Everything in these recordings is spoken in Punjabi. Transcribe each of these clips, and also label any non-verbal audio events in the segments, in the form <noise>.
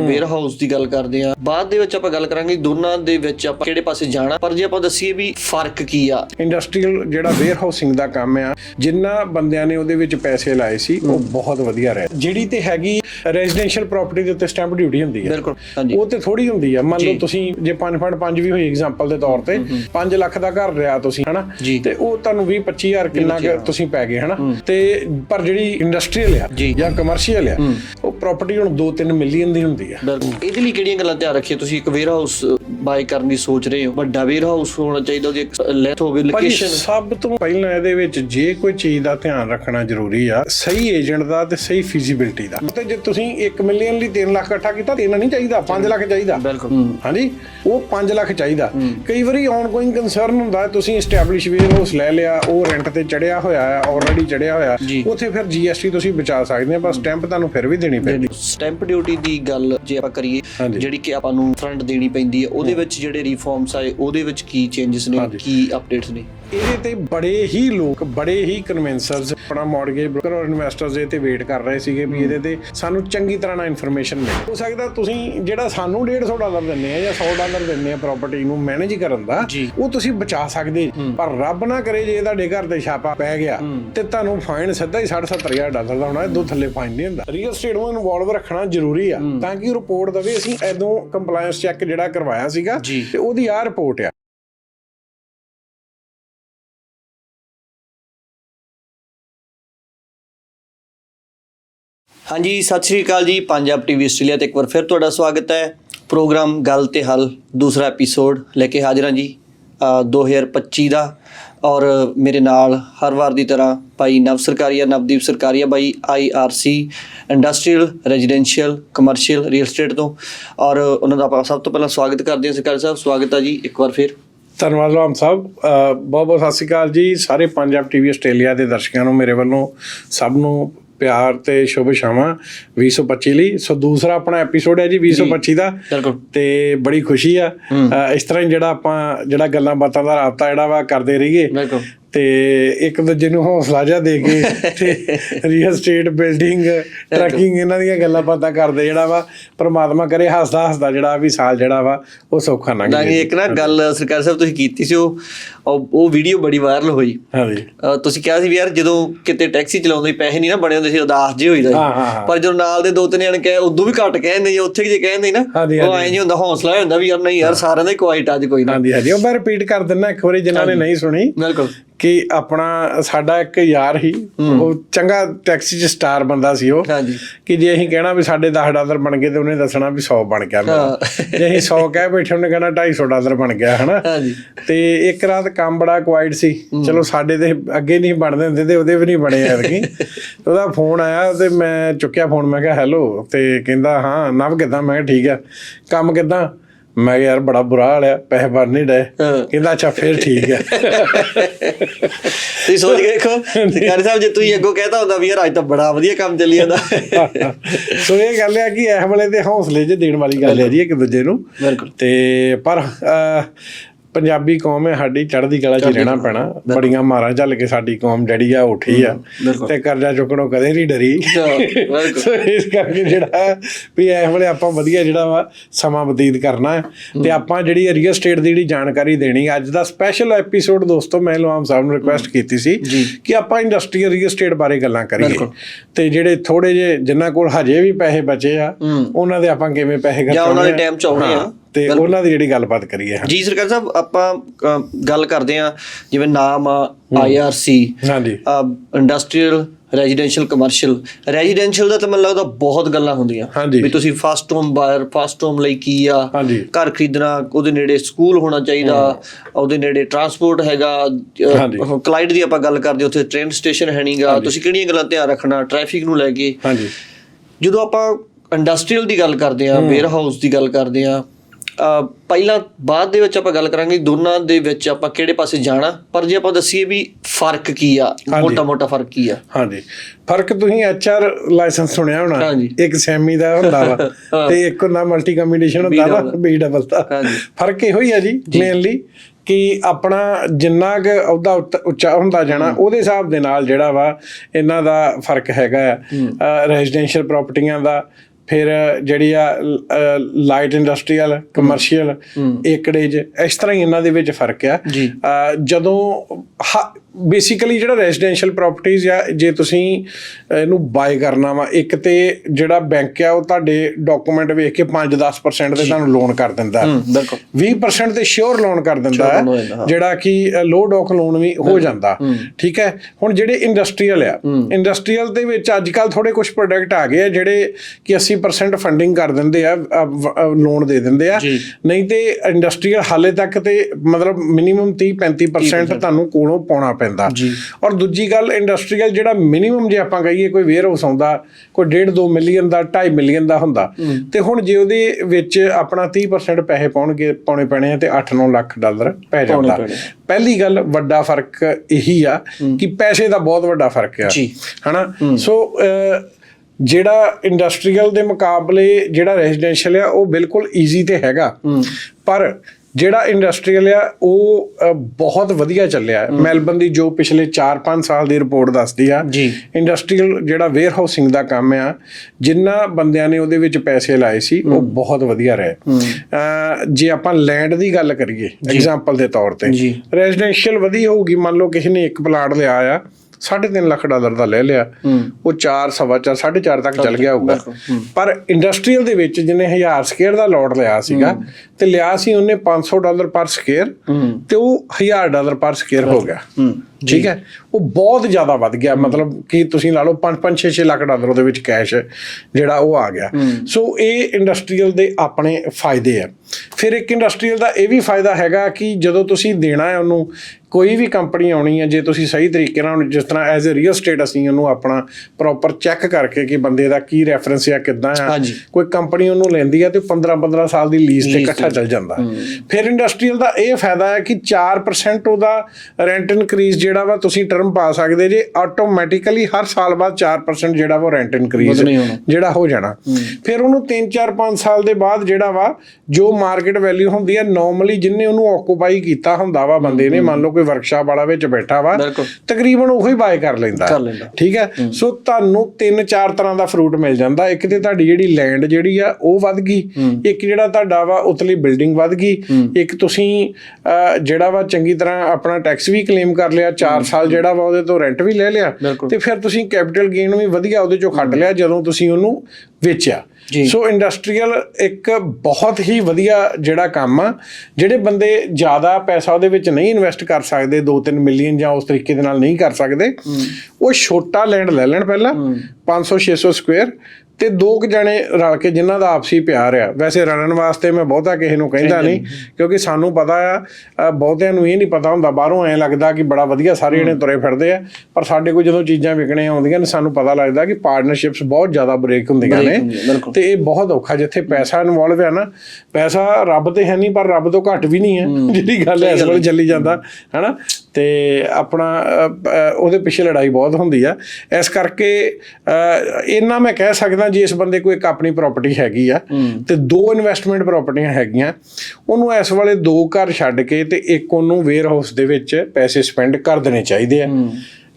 ਵੇਅਰ ਹਾਊਸ ਦੀ ਗੱਲ ਕਰਦੇ ਆ ਬਾਅਦ ਦੇ ਵਿੱਚ ਆਪਾਂ ਗੱਲ ਕਰਾਂਗੇ ਦੋਨਾਂ ਦੇ ਵਿੱਚ ਆਪਾਂ ਕਿਹੜੇ ਪਾਸੇ ਜਾਣਾ। ਪਰ ਜੇ ਆਪਾਂ ਦੱਸੀਏ ਵੀ ਫ਼ਰਕ ਕੀ ਆ। ਇੰਡਸਟਰੀਅਲ ਜਿਹੜਾ ਵੇਅਰ ਹਾਊਸਿੰਗ ਦਾ ਕੰਮ ਆ ਜਿੰਨਾ ਬੰਦਿਆਂ ਨੇ ਉਹਦੇ ਵਿੱਚ ਪੈਸੇ ਲਾਏ ਸੀ ਉਹ ਬਹੁਤ ਵਧੀਆ ਰਿਹਾ। ਜਿਹੜੀ ਤੇ ਹੈਗੀ ਰੈਜ਼ੀਡੈਂਸ਼ੀਅਲ ਪ੍ਰਾਪਰਟੀ ਦੇ ਉੱਤੇ ਸਟੈਂਪ ਡਿਊਟੀ ਹੁੰਦੀ ਹੈ ਬਿਲਕੁਲ ਹਾਂਜੀ। ਉਹ ਤੇ ਥੋੜੀ ਹੁੰਦੀ ਆ। ਮੰਨ ਲਓ। ਤੁਸੀਂ ਜੇ 5.5 ਵੀ ਹੋਈ ਐਗਜ਼ਾਮਪਲ ਦੇ ਤੌਰ ਤੇ 5 ਲੱਖ ਦਾ ਘਰ ਲਿਆ ਤੁਸੀਂ ਹਨਾ। ਤੇ ਉਹ ਤੁਹਾਨੂੰ 20 25000 ਕਿੰਨਾ ਤੁਸੀਂ ਪੈ ਗਏ ਹਨਾ? ਤੇ ਪਰ ਜਿਹੜੀ ਇੰਡਸਟਰੀਅਲ ਆ। ਜਾਂ। ਕਮਰਸ਼ੀਅਲ ਆ ਉਹ ਪ੍ਰਾਪਰਟੀ ਹੁਣ 2-3 ਮਿਲੀਅਨ ਦੀ ਹੁੰਦੀ ਆ। ਬਿਲਕੁਲ। ਇਹਦੇ ਲਈ ਕਿਹੜੀਆਂ ਗੱਲਾਂ ਧਿਆਨ ਰੱਖੀਏ? ਤੁਸੀਂ ਇੱਕ ਵੇਅਰ ਹਾਊਸ ਬਾਏ ਕਰਨ ਦੀ ਸੋਚ ਰਹੇ ਹੋ। ਵੱਡਾ ਵੇਅਰ ਹਾਊਸ ਹੋਣਾ ਚਾਹੀਦਾ ਉਹਦੀ ਇੱਕ ਲੈਂਥ ਹੋਵੇ ਲੋਕੇਸ਼ਨ ਸਭ ਤੋਂ ਪਹਿਲਾਂ ਇਹਦੇ ਵਿੱਚ ਜੇ ਕੋਈ ਚੀਜ਼ ਦਾ ਧਿਆਨ ਰੱਖਣਾ ਜ਼ਰੂਰੀ ਆ ਸਹੀ ਏਜੰਟ ਦਾ ਤੇ ਸਹੀ ਫੀਜ਼ੀਬਿਲਟੀ ਦਾ। ਤੇ ਜੇ ਤੁਸੀਂ 1 ਮਿਲੀਅਨ ਲਈ 3 ਲੱਖ ਇਕੱਠਾ ਕੀਤਾ ਤੇ ਨਹੀਂ ਚਾਹੀਦਾ 5 ਲੱਖ ਚਾਹੀਦਾ। ਬਿਲਕੁਲ। ਹਾਂਜੀ? ਉਹ 5 ਲੱਖ ਚਾਹੀਦਾ। ਕਈ ਵਾਰੀ ਆਨਗੋਇੰਗ ਕੰਸਰਨ ਹੁੰਦਾ ਤੁਸੀਂ ਐਸਟੈਬਲਿਸ਼ ਵੇਅਰ ਹਾਊਸ ਲੈ ਲਿਆ ਉਹ ਰੈਂਟ ਤੇ ਚੜਿਆ ਹੋਇਆ ਹੈ ਆਲਰੇਡੀ ਚੜਿਆ ਹੋਇਆ। ਜੀ। ਉੱਥੇ ਫਿਰ ਜੀਐਸਟੀ ਤੁਸੀਂ ਬਚਾ ਸਕਦੇ ਆ ਪਰ ਸਟੈਂਪ ਤੁਹਾਨੂੰ ਫਿਰ ਵੀ ਦੇਣੀ ਪੈਂਦੀ ਸਟੈਂਪ ਡਿਊਟੀ ਦੀ ਗੱਲ ਜੇ ਆਪਾਂ ਕਰੀਏ। ਜਿਹੜੀ ਕਿ ਆਪਾਂ ਨੂੰ ਫਰੰਟ ਦੇਣੀ ਪੈਂਦੀ ਹੈ ਉਹਦੇ ਵਿੱਚ ਜਿਹੜੇ ਰਿਫਾਰਮਸ ਆਏ ਉਹਦੇ ਵਿੱਚ ਕੀ ਚੇਂਜਸ ਨੇ। ਕੀ ਅਪਡੇਟਸ ਨੇ? ਇਹਦੇ ਤੇ ਬੜੇ ਹੀ ਲੋਕ ਬੜੇ ਹੀ ਕਨਵੈਂਸਰਸ ਆਪਣਾ ਮਾਰਗੇਜ ਬ੍ਰੋਕਰ ਔਰ ਇਨਵੈਸਟਰਸ ਦੇ ਤੇ ਵੇਟ ਕਰ ਰਹੇ ਸੀਗੇ ਵੀ ਇਹਦੇ ਤੇ ਸਾਨੂੰ ਚੰਗੀ ਤਰ੍ਹਾਂ ਨਾਲ ਇਨਫੋਰਮੇਸ਼ਨ ਮਿਲੇ। ਹੋ ਸਕਦਾ ਤੁਸੀਂ ਜਿਹੜਾ ਸਾਨੂੰ 150 ਡਾਲਰ ਦਿੰਨੇ ਆ ਜਾਂ 100 ਡਾਲਰ ਦਿੰਨੇ ਆ ਪ੍ਰਾਪਰਟੀ ਨੂੰ ਮੈਨੇਜ ਕਰਨ ਦਾ। ਉਹ ਤੁਸੀਂ ਬਚਾ ਸਕਦੇ ਪਰ ਰੱਬ ਨਾ ਕਰੇ ਜੇ ਤੁਹਾਡੇ ਘਰ ਤੇ ਛਾਪਾ ਪੈ ਗਿਆ ਤੇ ਤੁਹਾਨੂੰ ਫਾਈਨ ਸਿੱਧਾ ਹੀ 70000 ਡਾਲਰ ਦਾ ਹੋਣਾ ਇਹ ਦੋ ਥੱਲੇ ਫਾਈਨ ਨਹੀਂ ਹੁੰਦਾ। ਰੀਅਲ ਸਟੇਟ ਨੂੰ ਇਨਵੋਲਵ ਰੱਖਣਾ ਜ਼ਰੂਰੀ ਆ ਤਾਂ ਕਿ ਰਿਪੋਰਟ ਦਵੇ ਅਸੀਂ ਐਦੋਂ ਕੰਪਲਾਈਂਸ ਚੈੱਕ ਜਿਹੜਾ ਕਰਵਾਇਆ ਸੀਗਾ। ਤੇ ਉਹਦੀ ਆ ਰਿਪੋਰਟ ਆ। ਹਾਂਜੀ ਸਤਿ ਸ਼੍ਰੀ ਅਕਾਲ ਜੀ ਪੰਜਾਬ ਟੀਵੀ ਆਸਟ੍ਰੇਲੀਆ ਤੇ ਇੱਕ ਵਾਰ ਫਿਰ ਤੁਹਾਡਾ ਸਵਾਗਤ ਹੈ। ਪ੍ਰੋਗਰਾਮ ਗੱਲ ਤੇ ਹੱਲ ਦੂਸਰਾ ਐਪੀਸੋਡ ਲੈ ਕੇ ਹਾਜ਼ਰ ਹਾਂ ਜੀ। ਅ, 2025 ਦਾ ਔਰ ਮੇਰੇ ਨਾਲ ਹਰ ਵਾਰ ਦੀ ਤਰ੍ਹਾਂ ਭਾਈ ਨਵ ਸਰਕਾਰੀਆ, ਨਵਦੀਪ ਸਰਕਾਰੀਆ ਬਾਈ IRC industrial, residential, commercial, real estate ਤੋਂ। ਔਰ ਉਹਨਾਂ ਦਾ ਆਪਾਂ ਸਭ ਤੋਂ ਪਹਿਲਾਂ ਸਵਾਗਤ ਕਰਦੇ ਹਾਂ ਸਰਕਾਰੀ ਸਾਹਿਬ। ਸਵਾਗਤ ਹੈ ਜੀ ਇੱਕ ਵਾਰ ਫਿਰ। ਧੰਨਵਾਦ ਰਾਮ ਸਾਹਿਬ। ਬਹੁਤ ਬਹੁਤ ਸਤਿ ਸ਼੍ਰੀ ਅਕਾਲ ਜੀ। ਸਾਰੇ ਪੰਜਾਬ ਟੀਵੀ ਆਸਟ੍ਰੇਲੀਆ ਦੇ ਦਰਸ਼ਕਾਂ ਨੂੰ, ਮੇਰੇ ਵੱਲੋਂ ਸਭ ਨੂੰ ਪਿਆਰ ਤੇ ਸ਼ੁਭ ਸ਼ਾਮਾਂ। 2025 ਲਈ। ਸੋ ਦੂਸਰਾ ਆਪਣਾ ਐਪੀਸੋਡ ਹੈ ਜੀ 2025 ਦਾ। ਬਿਲਕੁਲ। ਤੇ ਬੜੀ ਖੁਸ਼ੀ ਆ। ਇਸ ਤਰ੍ਹਾਂ ਹੀ ਜਿਹੜਾ ਆਪਾਂ ਜਿਹੜਾ ਗੱਲਾਂ ਬਾਤਾਂ ਦਾ ਰਾਬਤਾ ਜਿਹੜਾ ਵਾ ਕਰਦੇ ਰਹੀਏ। ਬਿਲਕੁਲ। ਤੇ ਇੱਕ ਦੂਜੇ ਨੂੰ ਹੌਸਲਾ ਜਿਹਾ ਦੇ ਕੇ ਤੇ ਰੀਅਲ ਸਟੇਟ ਬਿਲਡਿੰਗ ਟਰੱਕਿੰਗ ਇਹਨਾਂ ਦੀਆਂ ਗੱਲਾਂ ਬਾਤਾਂ ਕਰਦੇ ਜਿਹੜਾ ਵਾ ਪ੍ਰਮਾਤਮਾ ਕਰੇ ਹੱਸਦਾ ਹੱਸਦਾ ਜਿਹੜਾ ਵੀ ਸਾਲ ਜਿਹੜਾ ਵਾ ਉਹ ਸੌਖਾ ਲੰਘ ਨਾ ਜਾਏ। ਇੱਕ ਨਾ ਗੱਲ ਸਰਕਾਰੀ ਸਾਹਿਬ ਤੁਸੀਂ ਕੀਤੀ ਸੀ ਉਹ ਉਹ- ਵੀਡੀਓ ਬੜੀ ਵਾਇਰਲ ਹੋਈ। ਹਾਂਜੀ। ਤੁਸੀਂ ਕਿਹਾ ਸੀ ਵੀ ਯਾਰ ਜਦੋਂ ਕਿਤੇ ਟੈਕਸੀ ਚਲਾਉਂਦੇ ਪੈਸੇ ਨਹੀਂ ਨਾ ਬਣੇ ਹੁੰਦੇ ਸੀ ਉਦਾਸ ਜਿਹੇ ਹੋਈਦਾ ਹਾਂ, ਹਾਂ, ਹਾਂ। ਸੀ ਪਰ ਜਦੋਂ ਨਾਲ ਦੇ ਦੋ ਤਿੰਨ ਜਣ ਕਹੇ ਉਦੋਂ ਵੀ ਘੱਟ ਕਹਿੰਦੇ ਜੇ ਉੱਥੇ ਜੇ ਕਹਿੰਦੇ ਨਾ ਉਹ। ਐਂ ਜਿਹਾ ਹੁੰਦਾ ਹੌਸਲਾ ਹੋ ਜਾਂਦਾ ਵੀ ਯਾਰ ਨਹੀਂ ਯਾਰ ਸਾਰਿਆਂ ਦਾ ਹੀ ਕੁਆਇਟ ਅੱਜ ਕੋਈ ਨਾ। ਹਾਂਜੀ ਹਾਂਜੀ। ਉਹ ਮੈਂ ਰਿਪੀਟ ਕਰ ਦਿੰਦਾ ਇੱਕ ਵਾਰੀ ਜਿਨ੍ਹਾਂ ਨੇ ਨਹੀਂ ਸੁਣੀ ਬਿਲਕੁਲ। ਕਿ ਆਪਣਾ ਸਾਡਾ ਇੱਕ ਯਾਰ ਹੀ। ਉਹ ਚੰਗਾ ਟੈਕਸੀ 'ਚ ਸਟਾਰ ਬੰਦਾ ਸੀ ਉਹ। ਕਿ ਜੇ ਅਸੀਂ ਕਹਿਣਾ ਵੀ ਸਾਡੇ 10 ਡਾਲਰ ਬਣ ਗਏ ਤੇ ਉਹਨੇ ਦੱਸਣਾ ਵੀ 100 ਬਣ ਗਿਆ ਮੇਰਾ। ਜੇ ਅਸੀਂ 100 ਕਹਿ ਬੈਠੇ ਉਹਨੇ ਕਹਿਣਾ 250 ਡਾਲਰ ਬਣ ਗਿਆ ਹਨਾ। ਤੇ ਇੱਕ ਰਾਤ ਕੰਮ ਬੜਾ ਕੁਆਇਟ ਸੀ। ਚਲੋ ਸਾਡੇ ਤੇ ਅੱਗੇ ਨਹੀਂ ਬਣਦੇ ਹੁੰਦੇ ਤੇ ਉਹਦੇ ਵੀ ਨਹੀਂ ਬਣੇ ਐਤਕੀ। ਉਹਦਾ ਫੋਨ ਆਇਆ ਤੇ ਮੈਂ ਚੁੱਕਿਆ ਫੋਨ ਮੈਂ ਕਿਹਾ ਹੈਲੋ ਤੇ ਕਹਿੰਦਾ ਹਾਂ ਨਵ ਕਿਦਾਂ? ਮੈਂ ਕਿਹਾ ਠੀਕ ਆ। ਕੰਮ ਕਿਦਾਂ? ਮੈਂ ਯਾਰ ਬੜਾ ਬੁਰਾ ਹਾਲ ਆ ਪੈਸੇ ਬਣ ਨਹੀਂ ਹਾਂ। ਕਹਿੰਦਾ ਅੱਛਾ ਫਿਰ ਠੀਕ ਆ। ਤੁਸੀਂ ਸੋਚ ਕੇ ਦੇਖੋ ਸਰਕਾਰੀ ਸਾਹਿਬ ਜੇ ਤੁਸੀਂ ਅੱਗੋਂ ਕਹਿਤਾ ਹੁੰਦਾ ਵੀ ਯਾਰ ਅੱਜ ਤਾਂ ਬੜਾ ਵਧੀਆ ਕੰਮ ਚੱਲੀ ਜਾਂਦਾ। ਸੋ ਇਹ ਗੱਲ ਹੈ ਕਿ ਇਹ ਵੇਲੇ ਤੇ ਹੌਸਲੇ ਜੇ ਦੇਣ ਵਾਲੀ ਗੱਲ ਹੈ ਜੀ ਇੱਕ ਦੂਜੇ ਨੂੰ। ਬਿਲਕੁਲ। ਤੇ ਪਰ ਪੰਜਾਬੀ ਕੌਮ ਹੈ ਸਾਡੀ ਚੜ੍ਹਦੀ ਕਲਾ 'ਚ ਹੀ ਰਹਿਣਾ ਪੈਣਾ। ਬੜੀਆਂ ਮਾਰਾਂ ਝੱਲ ਕੇ ਸਾਡੀ ਕੌਮ ਡੈਡੀ ਆ ਉੱਠੀ ਆ। ਤੇ ਕਰਜ਼ਾ ਚੁੱਕਣੋਂ ਕਦੇ ਨਹੀਂ ਡਰੀ। ਸੋ ਇਸ ਕਰਕੇ ਜਿਹੜਾ ਵੀ ਇਸ ਵੇਲੇ ਆਪਾਂ ਵਧੀਆ ਜਿਹੜਾ ਵਾ ਸਮਾਂ ਬਤੀਤ ਕਰਨਾ ਹੈ। ਤੇ ਆਪਾਂ ਜਿਹੜੀ ਰੀਅਲ ਸਟੇਟ ਦੀ ਜਿਹੜੀ ਜਾਣਕਾਰੀ ਦੇਣੀ ਅੱਜ ਦਾ ਸਪੈਸ਼ਲ ਐਪੀਸੋਡ ਦੋਸਤੋ ਮੈਂ ਲਵਾਮ ਸਾਹਿਬ ਨੂੰ ਰਿਕੁਐਸਟ ਕੀਤੀ ਸੀ। ਕਿ ਆਪਾਂ ਇੰਡਸਟਰੀਅਲ ਰੀਅਲ ਸਟੇਟ ਬਾਰੇ ਗੱਲਾਂ ਕਰੀਏ। ਤੇ ਜਿਹੜੇ ਥੋੜੇ ਜੇ ਜਿਨ੍ਹਾਂ ਕੋਲ ਹਜੇ ਵੀ ਪੈਸੇ ਬਚੇ ਆ ਉਹਨਾਂ ਦੇ ਆਪਾਂ ਕਿਵੇਂ ਪੈਸੇ ਜਾਂ ਉਹਨਾਂ ਦੇ ਖਰਚਾਉਣੇ ਟਾਈਮ ਚ ਆਉਣੇ ਆ। ਤੇ ਉਹਨਾਂ ਦੀ ਜਿਹੜੀ ਗੱਲਬਾਤ ਕਰੀਏ ਜੀ ਸਰਕਾਰੀ ਸਾਹਿਬ ਆਪਾਂ ਗੱਲ ਕਰਦੇ ਆ ਜਿਵੇਂ ਨਾਮ ਆ ਆਈਆਰਸੀ ਹਾਂਜੀ। ਇੰਡਸਟਰੀਅਲ ਰੈਜ਼ੀਡੈਂਸ਼ੀਅਲ ਕਮਰਸ਼ੀਅਲ ਰੈਜ਼ੀਡੈਂਸ਼ੀਅਲ ਦਾ ਤਾਂ ਮੈਨੂੰ ਲੱਗਦਾ ਬਹੁਤ ਗੱਲਾਂ ਹੁੰਦੀਆਂ। ਹਾਂਜੀ। ਵੀ ਤੁਸੀਂ first home buyer first home ਲਈ ਕੀ ਆ? ਹਾਂਜੀ। ਘਰ ਖਰੀਦਣਾ ਉਹਦੇ ਨੇੜੇ ਸਕੂਲ ਹੋਣਾ ਚਾਹੀਦਾ। ਉਹਦੇ ਨੇੜੇ ਟਰਾਂਸਪੋਰਟ ਹੈਗਾ। ਹਾਂਜੀ। ਕਲਾਈਡ ਦੀ ਆਪਾਂ ਗੱਲ ਕਰਦੇ ਉੱਥੇ ਟ੍ਰੇਨ ਸਟੇਸ਼ਨ ਹੈ ਨਹੀਂਗਾ। ਤੁਸੀਂ ਕਿਹੜੀਆਂ ਗੱਲਾਂ ਧਿਆਨ ਰੱਖਣਾ ਟ੍ਰੈਫਿਕ ਨੂੰ ਲੈ ਕੇ? ਹਾਂਜੀ। ਜਦੋਂ ਆਪਾਂ ਇੰਡਸਟਰੀਅਲ ਦੀ ਗੱਲ ਕਰਦੇ ਆ ਵੇਅਰ ਹਾਊਸ ਦੀ ਗੱਲ ਕਰਦੇ ਆ ਪਹਿਲਾਂ ਬਾਅਦ ਦੇ ਵਿੱਚ ਆਪਾਂ ਗੱਲ ਕਰਾਂਗੇ ਦੋਨਾਂ ਦੇ ਵਿੱਚ ਆਪਾਂ ਕਿਹੜੇ ਪਾਸੇ ਜਾਣਾ ਪਰ ਜੇ ਆਪਾਂ ਦੱਸੀਏ ਵੀ ਫ਼ਰਕ ਕੀ ਆ ਮੋਟਾ ਮੋਟਾ ਫ਼ਰਕ ਕੀ ਆ। ਹਾਂਜੀ। ਫ਼ਰਕ ਤੁਸੀਂ ਐਚਆਰ ਲਾਇਸੈਂਸ ਸੁਣਿਆ ਹੋਣਾ। ਇੱਕ ਸੈਮੀ ਦਾ ਹੁੰਦਾ ਵਾ ਤੇ ਇੱਕ ਹੁੰਦਾ ਮਲਟੀ ਕਮਿਊਨੀਕੇਸ਼ਨ ਹੁੰਦਾ ਵਾ ਬੀ ਡਬਲ ਦਾ। ਹਾਂਜੀ। ਫ਼ਰਕ ਇਹੋ ਹੀ ਆ ਜੀ ਮੇਨਲੀ ਕਿ ਆਪਣਾ ਜਿੰਨਾ ਕੁ ਉਹਦਾ ਉੱਚਾ ਹੁੰਦਾ ਜਾਣਾ ਉਹਦੇ ਹਿਸਾਬ ਦੇ ਨਾਲ ਜਿਹੜਾ ਵਾ ਇਹਨਾਂ ਦਾ ਫ਼ਰਕ ਹੈਗਾ ਆ। ਰੈਜ਼ੀਡੈਂਸ਼ੀਅਲ ਪ੍ਰਾਪਰਟੀਆਂ ਦਾ ਫਿਰ ਜਿਹੜੀ ਆ ਲਾਈਟ ਇੰਡਸਟਰੀਅਲ ਕਮਰਸ਼ੀਅਲ ਏਕੜੇਜ ਇਸ ਤਰ੍ਹਾਂ ਹੀ ਇਹਨਾਂ ਦੇ ਵਿੱਚ ਫ਼ਰਕ ਆ। ਜਦੋਂ ਬੇਸਿਕਲੀ ਜਿਹੜਾ ਰੈਜ਼ੀਡੈਂਸ਼ੀਅਲ ਪ੍ਰਾਪਰਟੀਆਂ ਆ ਜੇ ਤੁਸੀਂ ਇਹਨੂੰ ਬਾਏ ਕਰਨਾ ਵਾ ਇੱਕ ਤੇ ਜਿਹੜਾ ਬੈਂਕ ਆ ਉਹ ਤੁਹਾਡੇ ਡਾਕੂਮੈਂਟ ਵੇਖ ਕੇ 5-10% ਦੇ ਤੁਹਾਨੂੰ ਲੋਨ ਕਰ ਦਿੰਦਾ। ਹੂੰ ਬਿਲਕੁਲ। 20% ਤੇ ਸ਼ੋਰ ਲੋਨ ਕਰ ਦਿੰਦਾ। ਜਿਹੜਾ ਕਿ ਲੋ ਡੌਕ ਲੋਨ ਵੀ ਹੋ ਜਾਂਦਾ। ਠੀਕ ਹੈ? ਹੁਣ ਜਿਹੜੇ ਇੰਡਸਟਰੀਅਲ ਆ ਇੰਡਸਟਰੀਅਲ ਦੇ ਵਿੱਚ ਅੱਜ ਕੱਲ ਥੋੜੇ ਕੁਝ ਪ੍ਰੋਡਕਟ ਆ ਗਏ ਆ ਜਿਹੜੇ ਕਿ 80% ਫੰਡਿੰਗ ਕਰ ਦਿੰਦੇ ਆ ਲੋਨ ਦੇ ਦਿੰਦੇ ਆ। ਨਹੀਂ ਤੇ ਇੰਡਸਟਰੀਅਲ ਹਾਲੇ ਤੱਕ ਤੇ ਮਤਲਬ ਮਿਨੀਮਮ 30 35% ਤੁਹਾਨੂੰ ਕੋਲੋਂ ਪਾਉਣਾ ਪੈਂਦਾ। ਜੀ। ਔਰ ਦੂਜੀ ਗੱਲ ਇੰਡਸਟਰੀਅਲ ਜਿਹੜਾ ਮਿਨੀਮਮ ਜੇ ਆਪਾਂ ਕਹੀਏ ਕੋਈ ਵੇਅਰ ਹਾਊਸ ਆਉਂਦਾ ਕੋਈ 1.5 2 ਮਿਲੀਅਨ ਦਾ 2.5 ਮਿਲੀਅਨ ਦਾ ਹੁੰਦਾ ਤੇ ਹੁਣ ਜੇ ਉਹਦੇ ਵਿੱਚ ਆਪਣਾ 30% ਪੈਸੇ ਪਾਉਣਗੇ ਪਾਉਣੇ ਪੈਣੇ ਆ ਤੇ 8-9 ਲੱਖ ਡਾਲਰ ਪੈ ਜਾਂਦਾ। ਪਹਿਲੀ ਗੱਲ ਵੱਡਾ ਫ਼ਰਕ ਇਹੀ ਆ ਕਿ ਪੈਸੇ ਦਾ ਬਹੁਤ ਵੱਡਾ ਫ਼ਰਕ ਆ। ਹਨਾ? ਸੋ ਜਿਹੜਾ ਇੰਡਸਟਰੀਅਲ ਦੇ ਮੁਕਾਬਲੇ ਜਿਹੜਾ ਰੈਜ਼ੀਡੈਂਸ਼ੀਅਲ ਆ ਉਹ ਬਿਲਕੁਲ ਈਜ਼ੀ ਤੇ ਹੈਗਾ। ਪਰ ਜਿਹੜਾ ਇੰਡਸਟਰੀਅਲ ਆ ਉਹ ਬਹੁਤ ਵਧੀਆ ਚੱਲਿਆ। ਮੈਲਬਨ ਦੀ ਜੋ ਪਿਛਲੇ 4-5 ਸਾਲ ਦੀ ਰਿਪੋਰਟ ਦੱਸਦੀ ਆ। ਇੰਡਸਟਰੀਅਲ ਜਿਹੜਾ ਵੇਅਰ ਹਾਊਸਿੰਗ ਦਾ ਕੰਮ ਆ ਜਿੰਨਾ ਬੰਦਿਆਂ ਨੇ ਉਹਦੇ ਵਿੱਚ ਪੈਸੇ ਲਾਏ ਸੀ ਉਹ ਬਹੁਤ ਵਧੀਆ ਰਹੇ ਜੇ ਆਪਾਂ ਲੈਂਡ ਦੀ ਗੱਲ ਕਰੀਏ ਐਗਜ਼ਾਮਪਲ ਦੇ ਤੌਰ ਤੇ। ਰੈਜ਼ੀਡੈਂਸ਼ੀਅਲ ਵਧੀਆ ਹੋਊਗੀ ਮੰਨ ਲਓ ਕਿਸੇ ਨੇ ਇੱਕ ਪਲਾਟ ਲਿਆ ਆ 3.5 ਲੱਖ ਡਾਲਰ ਦਾ ਲੈ ਲਿਆ। ਉਹ 4 ਸਵਾ 4 4.5 ਤੱਕ ਚੱਲ ਗਿਆ ਹੋਊਗਾ। ਪਰ ਇੰਡਸਟਰੀਅਲ ਦੇ ਵਿੱਚ ਜਿਹਨੇ 1000 ਸਕੁਅਰ ਦਾ ਲੋਟ ਲਿਆ ਸੀਗਾ ਤੇ ਲਿਆ ਸੀ ਉਹਨੇ 500 ਡਾਲਰ ਪਰ ਸਕੁਅਰ ਤੇ ਉਹ 1000 ਡਾਲਰ ਪਰ ਸਕੁਅਰ ਹੋ। ਗਿਆ। ਠੀਕ ਹੈ? ਉਹ ਬਹੁਤ ਜ਼ਿਆਦਾ ਵੱਧ ਗਿਆ। ਮਤਲਬ ਕਿ ਤੁਸੀਂ ਲਾ ਲਓ 5 5 6 6 ਲੱਖ ਡਾਲਰ ਉਹਦੇ ਵਿੱਚ ਕੈਸ਼ ਜਿਹੜਾ ਉਹ ਆ ਗਿਆ। ਸੋ ਇਹ ਇੰਡਸਟਰੀਅਲ ਦੇ ਆਪਣੇ ਫਾਇਦੇ ਆ। ਫਿਰ ਇੱਕ ਇੰਡਸਟਰੀਅਲ ਦਾ ਇਹ ਵੀ ਫਾਇਦਾ ਹੈਗਾ ਕਿ ਜਦੋਂ ਤੁਸੀਂ ਦੇਣਾ ਹੈ ਉਹਨੂੰ ਕੋਈ ਵੀ ਕੰਪਨੀ ਆਉਣੀ ਹੈ ਜੇ ਤੁਸੀਂ ਸਹੀ ਤਰੀਕੇ ਨਾਲ ਜਿਸ ਤਰ੍ਹਾਂ ਐਜ਼ ਅ ਰੀਅਲ ਸਟੇਟ ਅਸੀਂ ਉਹਨੂੰ ਆਪਣਾ ਪ੍ਰੋਪਰ ਚੈੱਕ ਕਰਕੇ ਕਿ ਬੰਦੇ ਦਾ ਕੀ ਰੈਫਰੈਂਸ ਆ ਕਿੱਦਾਂ ਹਾਂਜੀ। ਕੋਈ ਕੰਪਨੀ ਉਹਨੂੰ ਲੈਂਦੀ ਆ ਤੇ 15 15 ਸਾਲ ਦੀ ਲੀਜ਼ ਤੇ ਇਕੱਠਾ ਚੱਲ ਜਾਂਦਾ। ਫਿਰ ਇੰਡਸਟਰੀਅਲ ਦਾ ਇਹ ਫਾਇਦਾ ਹੈ ਕਿ 4% ਉਹਦਾ ਰੈਂਟ ਇਨਕਰੀਜ਼ ਜਿਹੜਾ ਵਾ ਤੁਸੀਂ ਟਰਮ ਪਾ ਸਕਦੇ ਜੇ ਆਟੋਮੈਟਿਕਲੀ ਹਰ ਸਾਲ ਬਾਅਦ 4% ਜਿਹੜਾ ਵਾ ਰੈਂਟ ਇਨਕਰੀਜ਼। ਜਿਹੜਾ ਹੋ ਜਾਣਾ। ਫਿਰ ਉਹਨੂੰ 3 4 5 ਸਾਲ ਦੇ ਬਾਅਦ ਜਿਹੜਾ ਵਾ ਜੋ ਮਾਰਕੀਟ ਵੈਲਿਊ ਹੁੰਦੀ ਹੈ ਨਾਰਮਲੀ ਜਿੰਨੇ ਉਹਨੂੰ ਆਕੂਪਾਈ ਕੀਤਾ ਹੁੰਦਾ ਵਾ ਬੰਦੇ ਨੇ ਮੰਨ ਲਓ ਕੋਈ ਵਰਕਸ਼ਾਪ ਵਾਲਾ ਵਿੱਚ ਬੈਠਾ ਵਾ। ਤਕਰੀਬਨ ਉਹੀ ਬਾਏ ਕਰ ਲੈਂਦਾ। ਠੀਕ ਹੈ? ਸੋ ਤੁਹਾਨੂੰ ਤਿੰਨ ਚਾਰ ਤਰ੍ਹਾਂ ਦਾ ਫਰੂਟ ਮਿਲ ਜਾਂਦਾ। ਇੱਕ ਤੇ ਤੁਹਾਡੀ ਜਿਹੜੀ ਲੈਂਡ ਜਿਹੜੀ ਆ ਉਹ ਵੱਧ ਗਈ। ਇੱਕ ਜਿਹੜਾ ਤੁਹਾਡਾ ਵਾ ਉਤਲੀ ਬਿਲਡਿੰਗ ਵੱਧ ਗਈ। ਇੱਕ ਤੁਸੀਂ ਜਿਹੜਾ ਵਾ ਚੰਗੀ ਤਰ੍ਹਾਂ ਆਪਣਾ ਟੈਕਸ ਵੀ ਕਲੇਮ ਕਰ ਲਿਆ 4 ਸਾਲ ਜਿਹੜਾ ਵਾ ਉਹਦੇ ਤੋਂ ਰੈਂਟ ਵੀ ਲੈ ਲਿਆ। ਤੇ ਫਿਰ ਤੁਸੀਂ ਕੈਪੀਟਲ ਗੇਨ ਵੀ ਵਧੀਆ ਉਹਦੇ ਚੋਂ ਖੱਟ ਲਿਆ ਜਦੋਂ ਤੁਸੀਂ ਉਹਨੂੰ ਵੇਚਿਆ। ਸੋ ਇੰਡਸਟਰੀਅਲ ਇੱਕ ਬਹੁਤ ਹੀ ਵਧੀਆ ਜਿਹੜਾ ਕੰਮ ਆ ਜਿਹੜੇ ਬੰਦੇ ਜ਼ਿਆਦਾ ਪੈਸਾ ਉਹਦੇ ਵਿੱਚ ਨਹੀਂ ਇਨਵੈਸਟ ਕਰ ਸਕਦੇ 2-3 ਮਿਲੀਅਨ ਜਾਂ ਉਸ ਤਰੀਕੇ ਦੇ ਨਾਲ ਨਹੀਂ ਕਰ ਸਕਦੇ ਉਹ ਛੋਟਾ ਲੈਂਡ ਲੈ ਲੈਣ ਪਹਿਲਾਂ 500-600 ਸਕੁਅਰ ਤੇ ਦੋ ਕੁ ਜਣੇ ਰਲ ਕੇ ਜਿਨ੍ਹਾਂ ਦਾ ਆਪਸੀ ਪਿਆਰ ਆ। ਵੈਸੇ ਰਲਣ ਵਾਸਤੇ ਮੈਂ ਬਹੁਤਾ ਕਿਸੇ ਨੂੰ ਕਹਿੰਦਾ ਨਹੀਂ ਕਿਉਂਕਿ ਸਾਨੂੰ ਪਤਾ ਆ ਬਹੁਤਿਆਂ ਨੂੰ ਇਹ ਨਹੀਂ ਪਤਾ ਹੁੰਦਾ ਬਾਹਰੋਂ ਐ ਲੱਗਦਾ ਕਿ ਬੜਾ ਵਧੀਆ ਸਾਰੇ ਜਣੇ ਤੁਰੇ ਫਿਰਦੇ ਆ ਪਰ ਸਾਡੇ ਕੋਲ ਜਦੋਂ ਚੀਜ਼ਾਂ ਵਿਕਣੇ ਆਉਂਦੀਆਂ ਨੇ ਸਾਨੂੰ ਪਤਾ ਲੱਗਦਾ ਕਿ ਪਾਰਟਨਰਸ਼ਿਪਸ ਬਹੁਤ ਜ਼ਿਆਦਾ ਬ੍ਰੇਕ ਹੁੰਦੀਆਂ ਨੇ। ਤੇ ਇਹ ਬਹੁਤ ਔਖਾ ਜਿੱਥੇ ਪੈਸਾ ਇਨਵੋਲਵ ਹੈ ਨਾ ਪੈਸਾ ਰੱਬ ਤੇ ਹੈ ਨਹੀਂ ਪਰ ਰੱਬ ਤੋਂ ਘੱਟ ਵੀ ਨਹੀਂ ਹੈ। ਜਿਹੜੀ ਗੱਲ ਹੈ ਇਸ ਵੇਲੇ ਚੱਲੀ ਜਾਂਦਾ ਹੈਨਾ? ਤੇ ਆਪਣਾ ਉਹਦੇ ਪਿੱਛੇ ਲੜਾਈ ਬਹੁਤ ਹੁੰਦੀ ਆ। ਇਸ ਕਰਕੇ ਇੰਨਾ ਮੈਂ ਕਹਿ ਸਕਦਾ ਜੇ ਇਸ ਬੰਦੇ ਕੋਲ ਇੱਕ ਆਪਣੀ ਪ੍ਰਾਪਰਟੀ ਹੈਗੀ ਆ ਤੇ ਦੋ ਇਨਵੈਸਟਮੈਂਟ ਪ੍ਰਾਪਰਟੀਆਂ ਹੈਗੀਆਂ ਉਹਨੂੰ ਇਸ ਵੇਲੇ ਦੋ ਘਰ ਛੱਡ ਕੇ ਤੇ ਇੱਕ ਉਹਨੂੰ ਵੇਅਰ ਹਾਊਸ ਦੇ ਵਿੱਚ ਪੈਸੇ ਸਪੈਂਡ ਕਰ ਦੇਣੇ ਚਾਹੀਦੇ ਆ।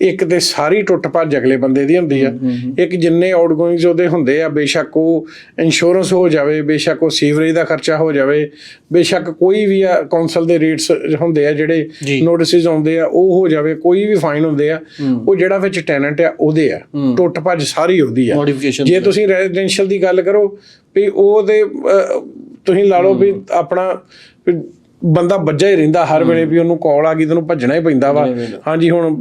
ਇੱਕ ਤੇ ਸਾਰੀ ਟੁੱਟ ਭੱਜ ਅਗਲੇ ਬੰਦੇ ਦੀ ਹੁੰਦੀ ਆ। ਇੱਕ ਜਿੰਨੇ ਆਊਟਗੋਇੰਗਸ ਉਹਦੇ ਹੁੰਦੇ ਆ ਬੇਸ਼ੱਕ ਉਹ ਇੰਸ਼ੋਰੈਂਸ ਹੋ ਜਾਵੇ ਬੇਸ਼ੱਕ ਉਹ ਸੀਵਰੇਜ ਦਾ ਖਰਚਾ ਹੋ ਜਾਵੇ ਬੇਸ਼ੱਕ ਕੋਈ ਵੀ ਆ ਕੌਂਸਲ ਦੇ ਰੇਟਸ ਹੁੰਦੇ ਆ ਜਿਹੜੇ। ਨੋਟਿਸਸ ਆਉਂਦੇ ਆ ਉਹ ਹੋ ਜਾਵੇ ਕੋਈ ਵੀ ਫਾਈਨ ਹੁੰਦੇ ਆ ਉਹ ਜਿਹੜਾ ਵਿੱਚ ਟੈਨੈਂਟ ਆ ਉਹਦੇ ਆ। ਟੁੱਟ ਭੱਜ ਸਾਰੀ ਉਹਦੀ ਆ। ਜੇ ਤੁਸੀਂ ਰੈਜ਼ੀਡੈਂਸ਼ੀਅਲ ਦੀ ਗੱਲ ਕਰੋ ਵੀ ਉਹਦੇ ਤੁਸੀਂ ਲਾ ਲਓ ਵੀ ਆਪਣਾ ਬੰਦਾ ਵੱਜਾ ਹੀ ਰਹਿੰਦਾ ਹਰ ਵੇਲੇ ਵੀ ਉਹਨੂੰ ਕਾਲ ਆ ਗਈ ਤੈਨੂੰ ਭੱਜਣਾ ਹੀ ਪੈਂਦਾ ਵਾ। ਹਾਂਜੀ ਹੁਣ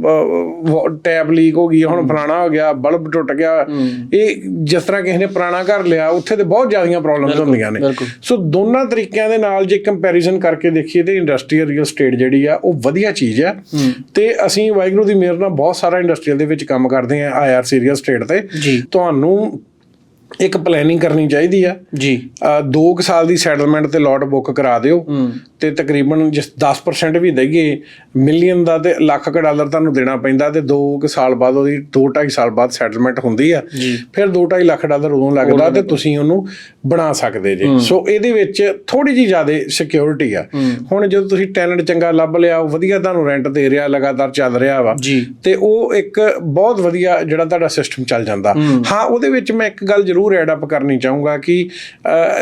ਟੈਪ ਲੀਕ ਹੋ ਗਈ ਹੁਣ ਫਲਾਣਾ ਹੋ ਗਿਆ ਬਲਬ ਟੁੱਟ ਗਿਆ। ਇਹ ਜਿਸ ਤਰ੍ਹਾਂ ਕਿਸੇ ਨੇ ਪੁਰਾਣਾ ਘਰ ਲਿਆ ਉੱਥੇ ਤੇ ਬਹੁਤ ਜ਼ਿਆਦੀਆਂ ਪ੍ਰੋਬਲਮਸ ਹੁੰਦੀਆਂ ਨੇ। ਸੋ ਦੋਨਾਂ ਤਰੀਕਿਆਂ ਦੇ ਨਾਲ ਜੇ ਕੰਪੈਰੀਜ਼ਨ ਕਰਕੇ ਦੇਖੀਏ ਤੇ ਇੰਡਸਟਰੀਅਲ ਰੀਅਲ ਸਟੇਟ ਜਿਹੜੀ ਆ ਉਹ ਵਧੀਆ ਚੀਜ਼ ਆ। ਤੇ ਅਸੀਂ ਵਾਹਿਗੁਰੂ ਦੀ ਮਿਹਰ ਨਾਲ ਬਹੁਤ ਸਾਰਾ ਇੰਡਸਟਰੀਅਲ ਦੇ ਵਿੱਚ ਕੰਮ ਕਰਦੇ ਆ ਆਈਆਰਸੀ ਰੀਅਲ ਸਟੇਟ ਤੇ। ਤੁਹਾਨੂੰ ਇੱਕ ਪਲੈਨਿੰਗ ਕਰਨੀ ਚਾਹੀਦੀ ਆ। ਜੀ। ਅ, ਦੋ ਕੁ ਸਾਲ ਦੀ ਸੈਟਲਮੈਂਟ ਤੇ ਲੋਟ ਬੁੱਕ ਕਰਾ ਦਿਓ। ਤੇ ਤਕਰੀਬਨ ਜਿਸ 10% ਵੀ ਦਈਏ ਮਿਲੀਅਨ ਦਾ ਤੇ ਲੱਖ ਕ ਡਾਲਰ ਤੁਹਾਨੂੰ ਦੇਣਾ ਪੈਂਦਾ ਤੇ ਦੋ ਕੁ ਸਾਲ ਬਾਅਦ ਉਹਦੀ 2.5 ਸਾਲ ਬਾਅਦ ਸੈਟਲਮੈਂਟ ਹੁੰਦੀ ਆ। ਫਿਰ 2.5 ਲੱਖ ਡਾਲਰ ਉਦੋਂ ਲੱਗਦਾ ਤੇ ਤੁਸੀਂ ਉਹਨੂੰ ਬਣਾ ਸਕਦੇ ਜੇ। ਸੋ ਇਹਦੇ ਵਿੱਚ ਥੋੜੀ ਜੀ ਜ਼ਿਆਦਾ ਸਿਕਿਉਰਿਟੀ ਆ। ਹੁਣ ਜਦੋਂ ਤੁਸੀਂ ਟੈਨੈਂਟ ਚੰਗਾ ਲੱਭ ਲਿਆ ਉਹ ਵਧੀਆ ਤੁਹਾਨੂੰ ਰੈਂਟ ਦੇ ਰਿਹਾ ਲਗਾਤਾਰ ਚੱਲ ਰਿਹਾ ਵਾ। ਤੇ ਉਹ ਇੱਕ ਬਹੁਤ ਵਧੀਆ ਜਿਹੜਾ ਤੁਹਾਡਾ ਸਿਸਟਮ ਚੱਲ ਜਾਂਦਾ। ਹਾਂ ਉਹਦੇ ਵਿੱਚ ਮੈਂ ਇੱਕ ਗੱਲ ਜ਼ਰੂਰ ਜ਼ਰੂਰ ਐਡ ਅਪ ਕਰਨੀ ਚਾਹੂੰਗਾ ਕਿ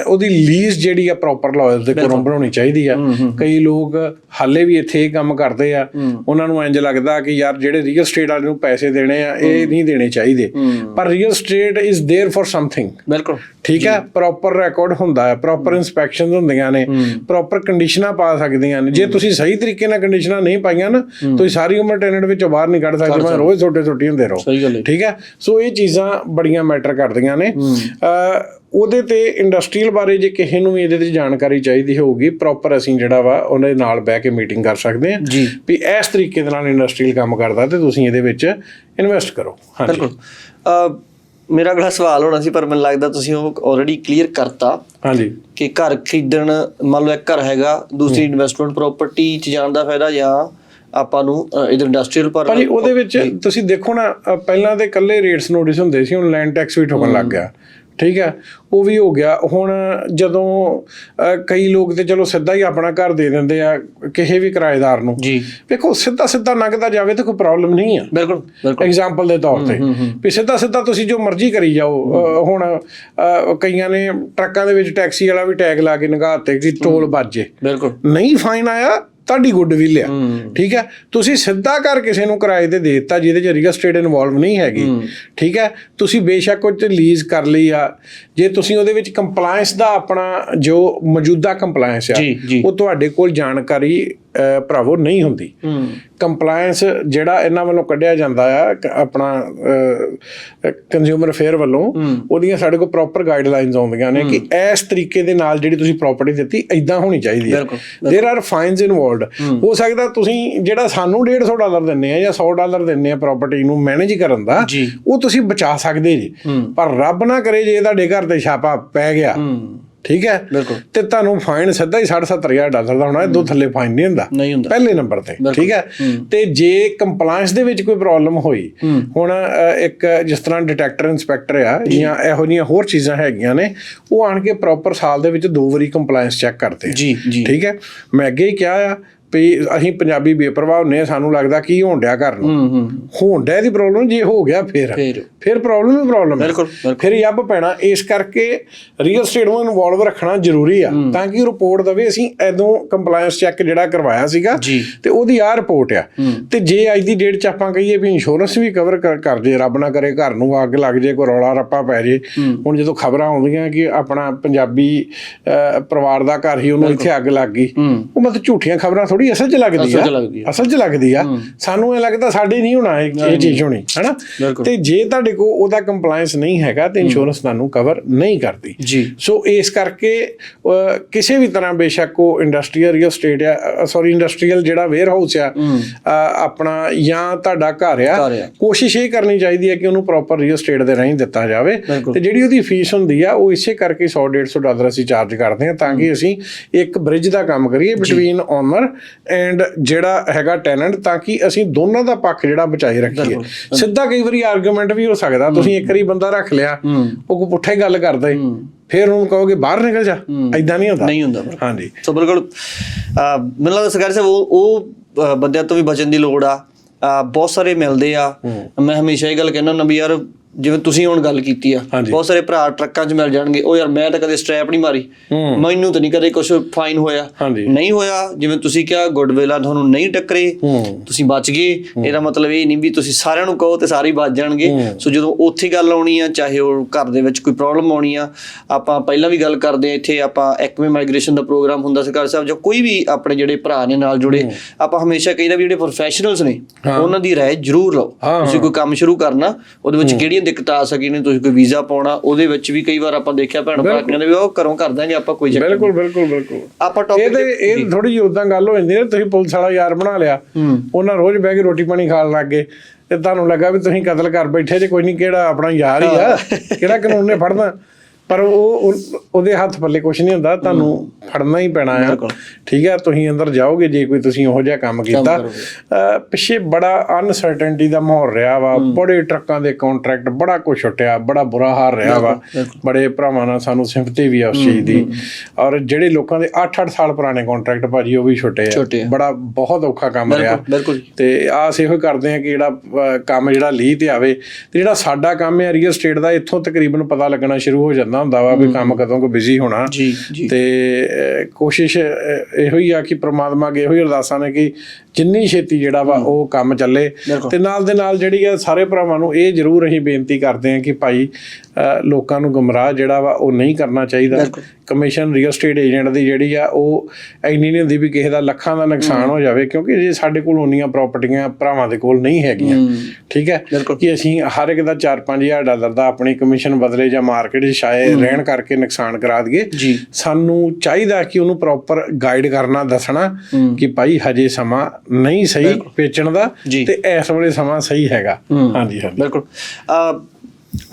ਉਹਦੀ ਲੀਜ਼ ਜਿਹੜੀ ਆ ਪ੍ਰੋਪਰ ਲਾਇਲ ਦੇ ਕੋਲੋਂ ਬਣਾਉਣੀ ਚਾਹੀਦੀ ਆ। ਕਈ ਲੋਕ ਹਾਲੇ ਵੀ ਇੱਥੇ ਇਹ ਕੰਮ ਕਰਦੇ ਆ। ਉਹਨਾਂ ਨੂੰ ਇੰਜ ਲੱਗਦਾ ਕਿ ਯਾਰ ਜਿਹੜੇ ਰੀਅਲ ਸਟੇਟ ਵਾਲੇ ਨੂੰ ਪੈਸੇ ਦੇਣੇ ਆ ਇਹ ਨਹੀਂ ਦੇਣੇ ਚਾਹੀਦੇ। ਪਰ real estate is there for something ਬਿਲਕੁਲ। ਠੀਕ ਹੈ ਪ੍ਰੋਪਰ ਰਿਕਾਰਡ ਹੁੰਦਾ ਹੈ। ਪ੍ਰੋਪਰ ਇਨਸਪੈਕਸ਼ਨਸ ਹੁੰਦੀਆਂ ਨੇ। ਪ੍ਰੋਪਰ ਕੰਡੀਸ਼ਨਾਂ ਪਾ ਸਕਦੀਆਂ ਨੇ। ਜੇ ਤੁਸੀਂ ਸਹੀ ਤਰੀਕੇ ਨਾਲ ਕੰਡੀਸ਼ਨਾਂ ਨਹੀਂ ਪਾਈਆਂ ਨਾ ਤੁਸੀਂ ਸਾਰੀ ਉਮਰ ਟੈਨੈਂਟ ਵਿੱਚੋਂ ਬਾਹਰ ਨਹੀਂ ਕੱਢ ਸਕਦੇ। ਮੈਂ ਰੋਜ਼ ਛੋਟੇ ਛੋਟੀ ਹੁੰਦੇ ਰਹੋ। ਠੀਕ ਹੈ ਸੋ ਇਹ ਚੀਜ਼ਾਂ ਬੜੀਆਂ ਮੈਟਰ ਕਰਦੀਆਂ ਨੇ। ਉਹਦੇ ਤੇ ਇੰਡਸਟਰੀਅਲ ਬਾਰੇ ਜੇ ਕਿਸੇ ਨੂੰ ਵੀ ਇਹਦੇ ਤੇ ਜਾਣਕਾਰੀ ਚਾਹੀਦੀ ਹੋਊਗੀ ਪ੍ਰੋਪਰ ਅਸੀਂ ਜਿਹੜਾ ਵਾ ਉਹਨਾਂ ਦੇ ਨਾਲ ਬਹਿ ਕੇ ਮੀਟਿੰਗ ਕਰ ਸਕਦੇ ਹਾਂ। ਵੀ ਇਸ ਤਰੀਕੇ ਦੇ ਨਾਲ ਇੰਡਸਟਰੀਅਲ ਕੰਮ ਕਰਦਾ ਤੇ ਤੁਸੀਂ ਇਹਦੇ ਵਿੱਚ ਇਨਵੈਸਟ ਕਰੋ। ਹਾਂਜੀ। ਬਿਲਕੁਲ। ਮੇਰਾ ਅਗਲਾ ਸਵਾਲ ਹੋਣਾ ਸੀ ਪਰ ਮੈਨੂੰ ਲੱਗਦਾ ਤੁਸੀਂ ਉਹ ਆਲਰੇਡੀ ਕਲੀਅਰ ਕਰਤਾ। ਹਾਂਜੀ। ਕਿ ਘਰ ਖਰੀਦਣ ਮੰਨ ਲਓ ਇੱਕ ਘਰ ਹੈਗਾ ਦੂਸਰੀ ਇਨਵੈਸਟਮੈਂਟ ਪ੍ਰਾਪਰਟੀ ਚ ਜਾਣ ਦਾ ਫਾਇਦਾ ਜਾਂ ਆਪਾਂ ਨੂੰ ਇਧਰ ਇੰਡਸਟਰੀਅਲ ਪਰ ਭਾਜੀ ਉਹਦੇ ਵਿੱਚ ਤੁਸੀਂ ਦੇਖੋ ਨਾ ਪਹਿਲਾਂ ਤੇ ਕੱਲੇ ਰੇਟਸ ਨੋਟਿਸ ਹੁੰਦੇ ਸੀ ਹੁਣ ਲੈਂਡ ਟੈਕਸ ਵੀ ਠੋਕਣ ਲੱਗ ਗਿਆ। ਠੀਕ ਹੈ? ਉਹ ਵੀ ਹੋ ਗਿਆ। ਹੁਣ ਜਦੋਂ ਕਈ ਲੋਕ ਤੇ ਚਲੋ ਸਿੱਧਾ ਹੀ ਆਪਣਾ ਘਰ ਦੇ ਦਿੰਦੇ ਆ ਕਿਸੇ ਵੀ ਕਿਰਾਏਦਾਰ ਨੂੰ। ਜੀ। ਵੇਖੋ ਸਿੱਧਾ ਸਿੱਧਾ ਨਗਦਾ ਜਾਵੇ ਤਾਂ ਕੋਈ ਪ੍ਰੋਬਲਮ ਨਹੀਂ ਆ। ਬਿਲਕੁਲ ਬਿਲਕੁਲ। ਐਗਜ਼ਾਮਪਲ ਦੇ ਤੌਰ ਤੇ। ਵੀ ਸਿੱਧਾ ਸਿੱਧਾ ਤੁਸੀਂ ਜੋ ਮਰਜ਼ੀ ਕਰੀ ਜਾਓ ਹੁਣ ਕਈਆਂ ਨੇ ਟਰੱਕਾਂ ਦੇ ਵਿੱਚ ਟੈਕਸੀ ਵਾਲਾ ਵੀ ਟੈਗ ਲਾ ਕੇ ਨਗਾਤੇ ਕਿ ਟੋਲ ਵੱਜੇ ਬਿਲਕੁਲ। ਨਹੀਂ ਫਾਈਨ ਆਇਆ ਤੁਹਾਡੀ ਗੁੱਡਵਿਲ ਆ। ਠੀਕ ਹੈ? ਤੁਸੀਂ ਸਿੱਧਾ ਕਰ ਕਿਸੇ ਨੂੰ ਕਿਰਾਏ ਤੇ ਦੇ ਦਿੱਤਾ ਜਿਹਦੇ ਚ ਰੀਅਲ ਸਟੇਟ ਇਨਵੋਲਵ ਨਹੀਂ ਹੈਗੀ। ਠੀਕ ਹੈ? ਤੁਸੀਂ ਬੇਸ਼ੱਕ ਉਹ ਤੇ ਲੀਜ਼ ਕਰ ਲਈ ਆ। ਜੇ ਤੁਸੀਂ ਉਹਦੇ ਵਿੱਚ ਕੰਪਲਾਈਂਸ ਦਾ ਆਪਣਾ ਜੋ ਮੌਜੂਦਾ ਕੰਪਲਾਈਂਸ ਆ। ਉਹ ਤੁਹਾਡੇ ਕੋਲ ਜਾਣਕਾਰੀ ਭਰਾਵੋ ਨਹੀਂ ਹੁੰਦੀ ਹੂੰ ਕੰਪਲਾਈਂਸ ਜਿਹੜਾ ਇਹਨਾਂ ਵੱਲੋਂ ਕੱਢਿਆ ਜਾਂਦਾ ਆ ਕ- ਆਪਣਾ ਕੰਜ਼ਿਊਮਰ ਅਫੇਅਰ ਵੱਲੋਂ ਉਹਦੀਆਂ ਸਾਡੇ ਕੋਲ ਪ੍ਰੋਪਰ ਗਾਈਡਲਾਈਨਸ ਆਉਂਦੀਆਂ ਨੇ ਕਿ ਇਸ ਤਰੀਕੇ ਦੇ ਨਾਲ ਜਿਹੜੀ ਤੁਸੀਂ ਪ੍ਰਾਪਰਟੀ ਦਿੱਤੀ ਇਦਾਂ ਹੋਣੀ ਚਾਹੀਦੀ ਹੈ ਬਿਲਕੁਲ, देयर ਆਰ ਫਾਈਨਸ ਇਨਵੋਲਡ ਹੋ ਸਕਦਾ ਤੁਸੀਂ ਜਿਹੜਾ ਸਾਨੂੰ 150 ਡਾਲਰ ਦਿੰਨੇ ਆ ਜਾਂ 100 ਡਾਲਰ ਦਿੰਨੇ ਆ ਪ੍ਰਾਪਰਟੀ ਨੂੰ ਮੈਨੇਜ ਕਰਨ ਦਾ ਜੀ। ਉਹ ਤੁਸੀਂ ਬਚਾ ਸਕਦੇ ਜੀ ਪਰ ਰੱਬ ਨਾ ਕਰੇ ਜੇ ਤੁਹਾਡੇ ਘਰ ਤੇ ਛਾਪਾ ਪੈ ਗਿਆ ਹੂੰ ਠੀਕ ਹੈ? ਤੇ ਤੁਹਾਨੂੰ ਫਾਈਨ ਸਿੱਧਾ ਹੀ 70000 ਡਾਲਰ ਦਾ ਹੋਣਾ ਇਹ ਦੋ ਥੱਲੇ ਫਾਈਨ ਨਹੀਂ ਹੁੰਦਾ। ਪਹਿਲੇ ਨੰਬਰ ਤੇ ਠੀਕ ਹੈ? ਤੇ ਜੇ ਕੰਪਲਾਈਂਸ ਦੇ ਵਿੱਚ ਕੋਈ ਪ੍ਰੋਬਲਮ ਹੋਈ ਹੁਣ ਇੱਕ ਜਿਸ ਤਰ੍ਹਾਂ ਡਿਟੈਕਟਰ ਇਨਸਪੈਕਟਰ ਆ ਜਾਂ। ਇਹੋ ਜਿਹੀਆਂ ਹੋਰ ਚੀਜ਼ਾਂ ਹੈਗੀਆਂ ਨੇ ਉਹ ਆਣ ਕੇ ਪ੍ਰੋਪਰ ਸਾਲ ਦੇ ਵਿੱਚ ਦੋ ਵਾਰੀ ਕੰਪਲਾਈਂਸ ਚੈੱਕ ਕਰਦੇ ਆ। ਠੀਕ ਹੈ? ਮੈਂ ਅੱਗੇ ਹੀ ਕਿਹਾ ਆ ਵੀ ਅਸੀਂ ਪੰਜਾਬੀ ਬੇਪਰਵਾਹ ਹੁੰਨੇ ਸਾਨੂੰ ਲੱਗਦਾ ਕੀ ਹੋਣ ਡਿਆ ਘਰ ਨੂੰ ਹੋਣ ਡਿਆ ਦੀ ਪ੍ਰੋਬਲਮ ਜੇ ਹੋ ਗਿਆ ਫਿਰ। ਫਿਰ। ਪ੍ਰੋਬਲਮ ਹੀ ਪ੍ਰੋਬਲਮ ਹੈ। ਫਿਰ ਯੱਬ ਪੈਣਾ ਇਸ ਕਰਕੇ ਰੀਅਲ ਸਟੇਟ ਨੂੰ ਇਨਵੋਲਵ ਰੱਖਣਾ ਜ਼ਰੂਰੀ ਆ ਤਾਂ ਕਿ ਰਿਪੋਰਟ ਦਵੇ। ਅਸੀਂ ਐਦੋਂ ਕੰਪਲਾਈਂਸ ਚੈੱਕ ਜਿਹੜਾ ਕਰਵਾਇਆ ਸੀਗਾ। ਤੇ ਉਹਦੀ ਆ ਰਿਪੋਰਟ ਆ। ਤੇ ਜੇ ਅੱਜ ਦੀ ਡੇਟ 'ਚ ਆਪਾਂ ਕਹੀਏ ਵੀ ਇੰਸ਼ੋਰੈਂਸ ਵੀ ਕਵਰ ਕਰ ਜੇ ਰੱਬ ਨਾ ਕਰੇ ਘਰ ਨੂੰ ਅੱਗ ਲੱਗ ਜੇ ਕੋਈ ਰੌਲਾ ਰੱਪਾ ਪੈ ਜੇ ਹੁਣ ਜਦੋਂ ਖਬਰਾਂ ਆਉਂਦੀਆਂ ਕਿ ਆਪਣਾ ਪੰਜਾਬੀ ਪਰਿਵਾਰ ਦਾ ਘਰ ਹੀ ਉਹਨੂੰ ਇੱਥੇ ਅੱਗ ਲੱਗ ਗਈ ਉਹ ਮਤਲਬ ਝੂਠੀਆਂ ਖਬਰਾਂ ਥੋੜੀ ਅਸਲ 'ਚ ਲੱਗਦੀ ਆ। ਅਸਲ 'ਚ ਲੱਗਦੀ ਆ। ਸਾਨੂੰ ਇਹ ਲੱਗਦਾ ਸਾਡੇ ਨਹੀਂ ਹੋਣਾ ਇਹ ਚੀਜ਼ ਹੋਣੀ ਹੈਨਾ। ਤੇ ਜੇ ਤੁਹਾਡੇ ਕੋਲ ਉਹਦਾ ਕੰਪਲਾਈਂਸ ਨਹੀਂ ਹੈਗਾ ਤੇ ਇੰਸ਼ੋਰੈਂਸ ਤੁਹਾਨੂੰ ਕਵਰ ਨਹੀਂ ਕਰਦੀ। ਸੋ ਇਸ ਕਰਕੇ ਕਿਸੇ ਵੀ ਤਰ੍ਹਾਂ ਬੇਸ਼ੱਕ ਉਹ ਇੰਡਸਟਰੀਅਲ ਰੀਅਲ ਸਟੇਟ ਆ ਸੌਰੀ ਇੰਡਸਟਰੀਅਲ ਜਿਹੜਾ ਵੇਅਰ ਹਾਊਸ ਆ ਆਪਣਾ ਜਾਂ ਤੁਹਾਡਾ ਘਰ ਆ। ਕੋਸ਼ਿਸ਼ ਇਹ ਕਰਨੀ ਚਾਹੀਦੀ ਹੈ ਕਿ ਉਹਨੂੰ ਪ੍ਰੋਪਰ ਰੀਅਲ ਸਟੇਟ ਦੇ ਰਾਹੀਂ ਦਿੱਤਾ ਜਾਵੇ। ਤੇ ਜਿਹੜੀ ਉਹਦੀ ਫੀਸ ਹੁੰਦੀ ਆ ਉਹ ਇਸੇ ਕਰਕੇ 100 150 ਡਾਲਰ ਅਸੀਂ ਚਾਰਜ ਕਰਦੇ ਹਾਂ ਤਾਂ ਕਿ ਅਸੀਂ ਇੱਕ ਬ੍ਰਿਜ ਦਾ ਕੰਮ ਕਰੀਏ ਬਿਟਵੀਨ ਓਨਰ ਐਂਡ ਜਿਹੜਾ ਹੈਗਾ ਟੈਨੈਂਟ ਤਾਂ ਕਿ ਅਸੀਂ ਦੋਨਾਂ ਦਾ ਪੱਖ ਜਿਹੜਾ ਬਚਾਈ ਰੱਖੀਏ। ਸਿੱਧਾ ਕਈ ਵਾਰੀ ਆਰਗੂਮੈਂਟ ਵੀ ਹੋ ਸਕਦਾ ਤੁਸੀਂ ਇੱਕ ਵਾਰੀ ਬੰਦਾ ਰੱਖ ਲਿਆ ਉਹ ਕੋ ਪੁੱਠੇ ਗੱਲ ਕਰਦਾ ਈ ਫਿਰ ਉਹਨੂੰ ਕਹੋਗੇ ਬਾਹਰ ਨਿਕਲ ਜਾ। ਐਦਾਂ ਨਹੀਂ ਹੁੰਦਾ। ਨਹੀਂ ਹੁੰਦਾ। ਹਾਂਜੀ। ਸੋ ਬਿਲਕੁਲ ਮੈਨੂੰ ਲੱਗਦਾ ਸਰਕਾਰ ਸਾਹਿਬ ਉਹ ਉਹ ਬੰਦਿਆਂ ਤੋਂ ਵੀ ਬਚਣ ਦੀ ਲੋੜ ਆ। ਬਹੁਤ ਸਾਰੇ ਮਿਲਦੇ ਆ। ਮੈਂ ਹਮੇਸ਼ਾ ਇਹ ਗੱਲ ਕਹਿੰਦਾ ਹੁੰਦਾ ਵੀ ਯਾਰ ਜਿਵੇਂ ਤੁਸੀਂ ਹੁਣ ਗੱਲ ਕੀਤੀ ਆ। ਬਹੁਤ ਸਾਰੇ ਭਰਾ ਟਰੱਕਾਂ 'ਚ ਮਿਲ ਜਾਣਗੇ ਉਹ ਯਾਰ ਮੈਂ ਤਾਂ ਕਦੇ ਸਟ੍ਰੈਪ ਨਹੀਂ ਮਾਰੀ। ਮੈਨੂੰ ਤਾਂ ਨਹੀਂ ਕਦੇ ਕੁਝ ਫਾਈਨ ਹੋਇਆ। ਨਹੀਂ ਹੋਇਆ ਜਿਵੇਂ ਤੁਸੀਂ ਕਿਹਾ ਗੁੱਡਵਿਲ ਆ ਤੁਹਾਨੂੰ ਨਹੀਂ ਟੱਕਰੇ ਤੁਸੀਂ ਬਚ ਗਏ। ਇਹਦਾ ਮਤਲਬ ਇਹ ਨਹੀਂ ਵੀ ਤੁਸੀਂ ਸਾਰਿਆਂ ਨੂੰ ਕਹੋ ਤੇ ਸਾਰੇ ਬਚ ਜਾਣਗੇ। ਸੋ ਜਦੋਂ ਉੱਥੇ ਗੱਲ ਆਉਣੀ ਆ ਚਾਹੇ ਉਹ ਘਰ ਦੇ ਵਿੱਚ ਕੋਈ ਪ੍ਰੋਬਲਮ ਆਉਣੀ ਆ ਆਪਾਂ ਪਹਿਲਾਂ ਵੀ ਗੱਲ ਕਰਦੇ ਆ ਇੱਥੇ ਆਪਾਂ ਐਕਵੇ ਮਾਈਗ੍ਰੇਸ਼ਨ ਦਾ ਪ੍ਰੋਗਰਾਮ ਹੁੰਦਾ ਸਰਕਾਰ ਸਾਹਿਬ ਜਾਂ ਕੋਈ ਵੀ ਆਪਣੇ ਜਿਹੜੇ ਭਰਾ ਨੇ ਨਾਲ ਜੁੜੇ ਆਪਾਂ ਹਮੇਸ਼ਾ ਕਹੀਦਾ ਵੀ ਜਿਹੜੇ ਪ੍ਰੋਫੈਸ਼ਨਲਸ ਨੇ ਉਹਨਾਂ ਦੀ ਰਾਏ ਜ਼ਰੂਰ ਲਓ। ਤੁਸੀਂ ਕੋਈ ਕੰਮ ਸ਼ੁਰੂ ਕਰਨਾ ਉਹਦੇ ਵਿੱਚ ਕਿਹੜੀਆਂ ਦਿੱਕਤਾਂ ਆ ਸਕੀਆਂ ਨੇ ਤੁਸੀਂ ਕੋਈ ਵੀਜ਼ਾ ਪਾਉਣਾ ਉਹਦੇ ਵਿੱਚ ਵੀ ਕਈ ਵਾਰ ਆਪਾਂ ਦੇਖਿਆ ਭੈਣ ਭਰਾ ਕਹਿੰਦੇ ਵੀ ਉਹ ਘਰੋਂ ਕਰ ਦਾਂਗੇ ਆਪਾਂ ਕੋਈ ਚੱਕਰ। ਬਿਲਕੁਲ ਬਿਲਕੁਲ ਬਿਲਕੁਲ। ਆਪਾਂ ਇਹ ਟੌਪਿਕ ਤੇ ਇਹ ਥੋੜੀ ਜਿਹੀ ਉਦਾਂ ਗੱਲ ਹੋ ਜਾਂਦੀ ਹੈ ਤੁਸੀਂ ਪੁਲਿਸ ਵਾਲਾ ਯਾਰ ਬਣਾ ਲਿਆ। ਉਹਨਾਂ ਰੋਜ਼ ਬਹਿ ਕੇ ਰੋਟੀ ਪਾਣੀ ਖਾਣ ਲੱਗ ਗਏ ਤੇ ਤੁਹਾਨੂੰ ਲੱਗਾ ਵੀ ਤੁਸੀਂ ਕਤਲ ਕਰ ਬੈਠੇ ਜੇ ਕੋਈ ਨਹੀਂ ਕਿਹੜਾ ਆਪਣਾ ਯਾਰ ਹੀ ਆ ਕਿਹੜਾ ਕਾਨੂੰਨ ਨੇ ਫੜਨਾ। ਪਰ ਉਹ ਉਹ- ਉਹਦੇ ਹੱਥ ਪੱਲੇ ਕੁਝ ਨਹੀਂ ਹੁੰਦਾ ਤੁਹਾਨੂੰ ਫੜਨਾ ਹੀ ਪੈਣਾ ਆ। ਠੀਕ ਹੈ ਤੁਸੀਂ ਅੰਦਰ ਜਾਓਗੇ ਜੇ ਕੋਈ ਤੁਸੀਂ ਉਹੋ ਜਿਹਾ ਕੰਮ ਕੀਤਾ। ਪਿੱਛੇ ਬੜਾ ਅਨਸਰਟਨਟੀ ਦਾ ਮਾਹੌਲ ਰਿਹਾ ਵਾ। ਬੜੇ ਟਰੱਕਾਂ ਦੇ ਕੰਟਰੈਕਟ ਬੜਾ ਕੁਝ ਛੁੱਟਿਆ ਬੜਾ ਬੁਰਾ ਹਾਲ ਰਿਹਾ ਵਾ। ਬੜੇ ਭਰਾਵਾਂ ਨਾਲ ਸਾਨੂੰ ਸਿੰਪਥੀ ਵੀ ਆ ਉਸ ਚੀਜ਼ ਦੀ। ਔਰ ਜਿਹੜੇ ਲੋਕਾਂ ਦੇ 8-8 ਸਾਲ ਪੁਰਾਣੇ ਕੰਟਰੈਕਟ ਭਾਜੀ ਉਹ ਵੀ ਛੁੱਟੇ ਆ। ਬੜਾ ਬਹੁਤ ਔਖਾ ਕੰਮ ਰਿਹਾ। ਤੇ ਆਸ ਇਹੋ ਹੀ ਕਰਦੇ ਆ ਕਿ ਜਿਹੜਾ ਕੰਮ ਜਿਹੜਾ ਲੀਹ ਤੇ ਆਵੇ ਤੇ ਜਿਹੜਾ ਸਾਡਾ ਕੰਮ ਹੈ ਰੀਅਲ ਸਟੇਟ ਦਾ ਇੱਥੋਂ ਤਕਰੀਬਨ ਪਤਾ ਲੱਗਣਾ ਸ਼ੁਰੂ ਹੋ ਜਾਂਦਾ ਹੁੰਦਾ ਵਾ ਵੀ ਕੰਮ ਕਦੋਂ ਕੋ ਬਿਜ਼ੀ ਹੋਣਾ। ਤੇ ਕੋਸ਼ਿਸ਼ ਇਹੋ ਹੀ ਆ ਕਿ ਪ੍ਰਮਾਤਮਾ ਅੱਗੇ ਇਹੋ ਹੀ ਅਰਦਾਸਾਂ ਨੇ ਕਿ ਜਿੰਨੀ ਛੇਤੀ ਜਿਹੜਾ ਵਾ ਉਹ ਕੰਮ ਚੱਲੇ। ਤੇ ਨਾਲ ਦੇ ਨਾਲ ਜਿਹੜੀ ਆ ਸਾਰੇ ਭਰਾਵਾਂ ਨੂੰ ਇਹ ਜ਼ਰੂਰ ਅਸੀਂ ਬੇਨਤੀ ਕਰਦੇ ਹਾਂ ਕਿ ਭਾਈ ਲੋਕਾਂ ਨੂੰ ਗੁੰਮਰਾਹ ਜਿਹੜਾ ਵਾ ਉਹ ਨਹੀਂ ਕਰਨਾ ਚਾਹੀਦਾ। ਕਮਿਸ਼ਨ ਰੀਅਲ ਸਟੇਟ ਏਜੰਟ ਦੀ ਜਿਹੜੀ ਆ ਉਹ ਇੰਨੀ ਨਹੀਂ ਹੁੰਦੀ ਵੀ ਕਿਸੇ ਦਾ ਲੱਖਾਂ ਦਾ ਨੁਕਸਾਨ ਹੋ। ਜਾਵੇ ਕਿਉਂਕਿ ਜੇ ਸਾਡੇ ਕੋਲ ਉਨੀਆਂ ਪ੍ਰਾਪਰਟੀਆਂ ਭਰਾਵਾਂ ਦੇ ਕੋਲ ਨਹੀਂ ਹੈਗੀਆਂ। ਠੀਕ ਹੈ। ਕਿ ਅਸੀਂ ਹਰ ਇੱਕ ਦਾ 4-5000 ਡਾਲਰ ਦਾ ਆਪਣੀ ਕਮਿਸ਼ਨ ਬਦਲੇ ਜਾਂ ਮਾਰਕੀਟ 'ਚ ਛਾਏ ਰਹਿਣ ਕਰਕੇ ਨੁਕਸਾਨ ਕਰਾ ਦਈਏ। ਸਾਨੂੰ ਚਾਹੀਦਾ ਕਿ ਉਹਨੂੰ ਪ੍ਰੋਪਰ ਗਾਈਡ ਕਰਨਾ ਦੱਸਣਾ ਕਿ ਭਾਈ ਹਜੇ ਸਮਾਂ ਨਹੀਂ ਸਹੀ ਵੇਚਣ ਦਾ। ਤੇ ਇਸ ਵੇਲੇ ਸਮਾਂ ਸਹੀ ਹੈਗਾ। ਹੂੰ। ਹਾਂਜੀ ਹਾਂਜੀ। ਬਿਲਕੁਲ।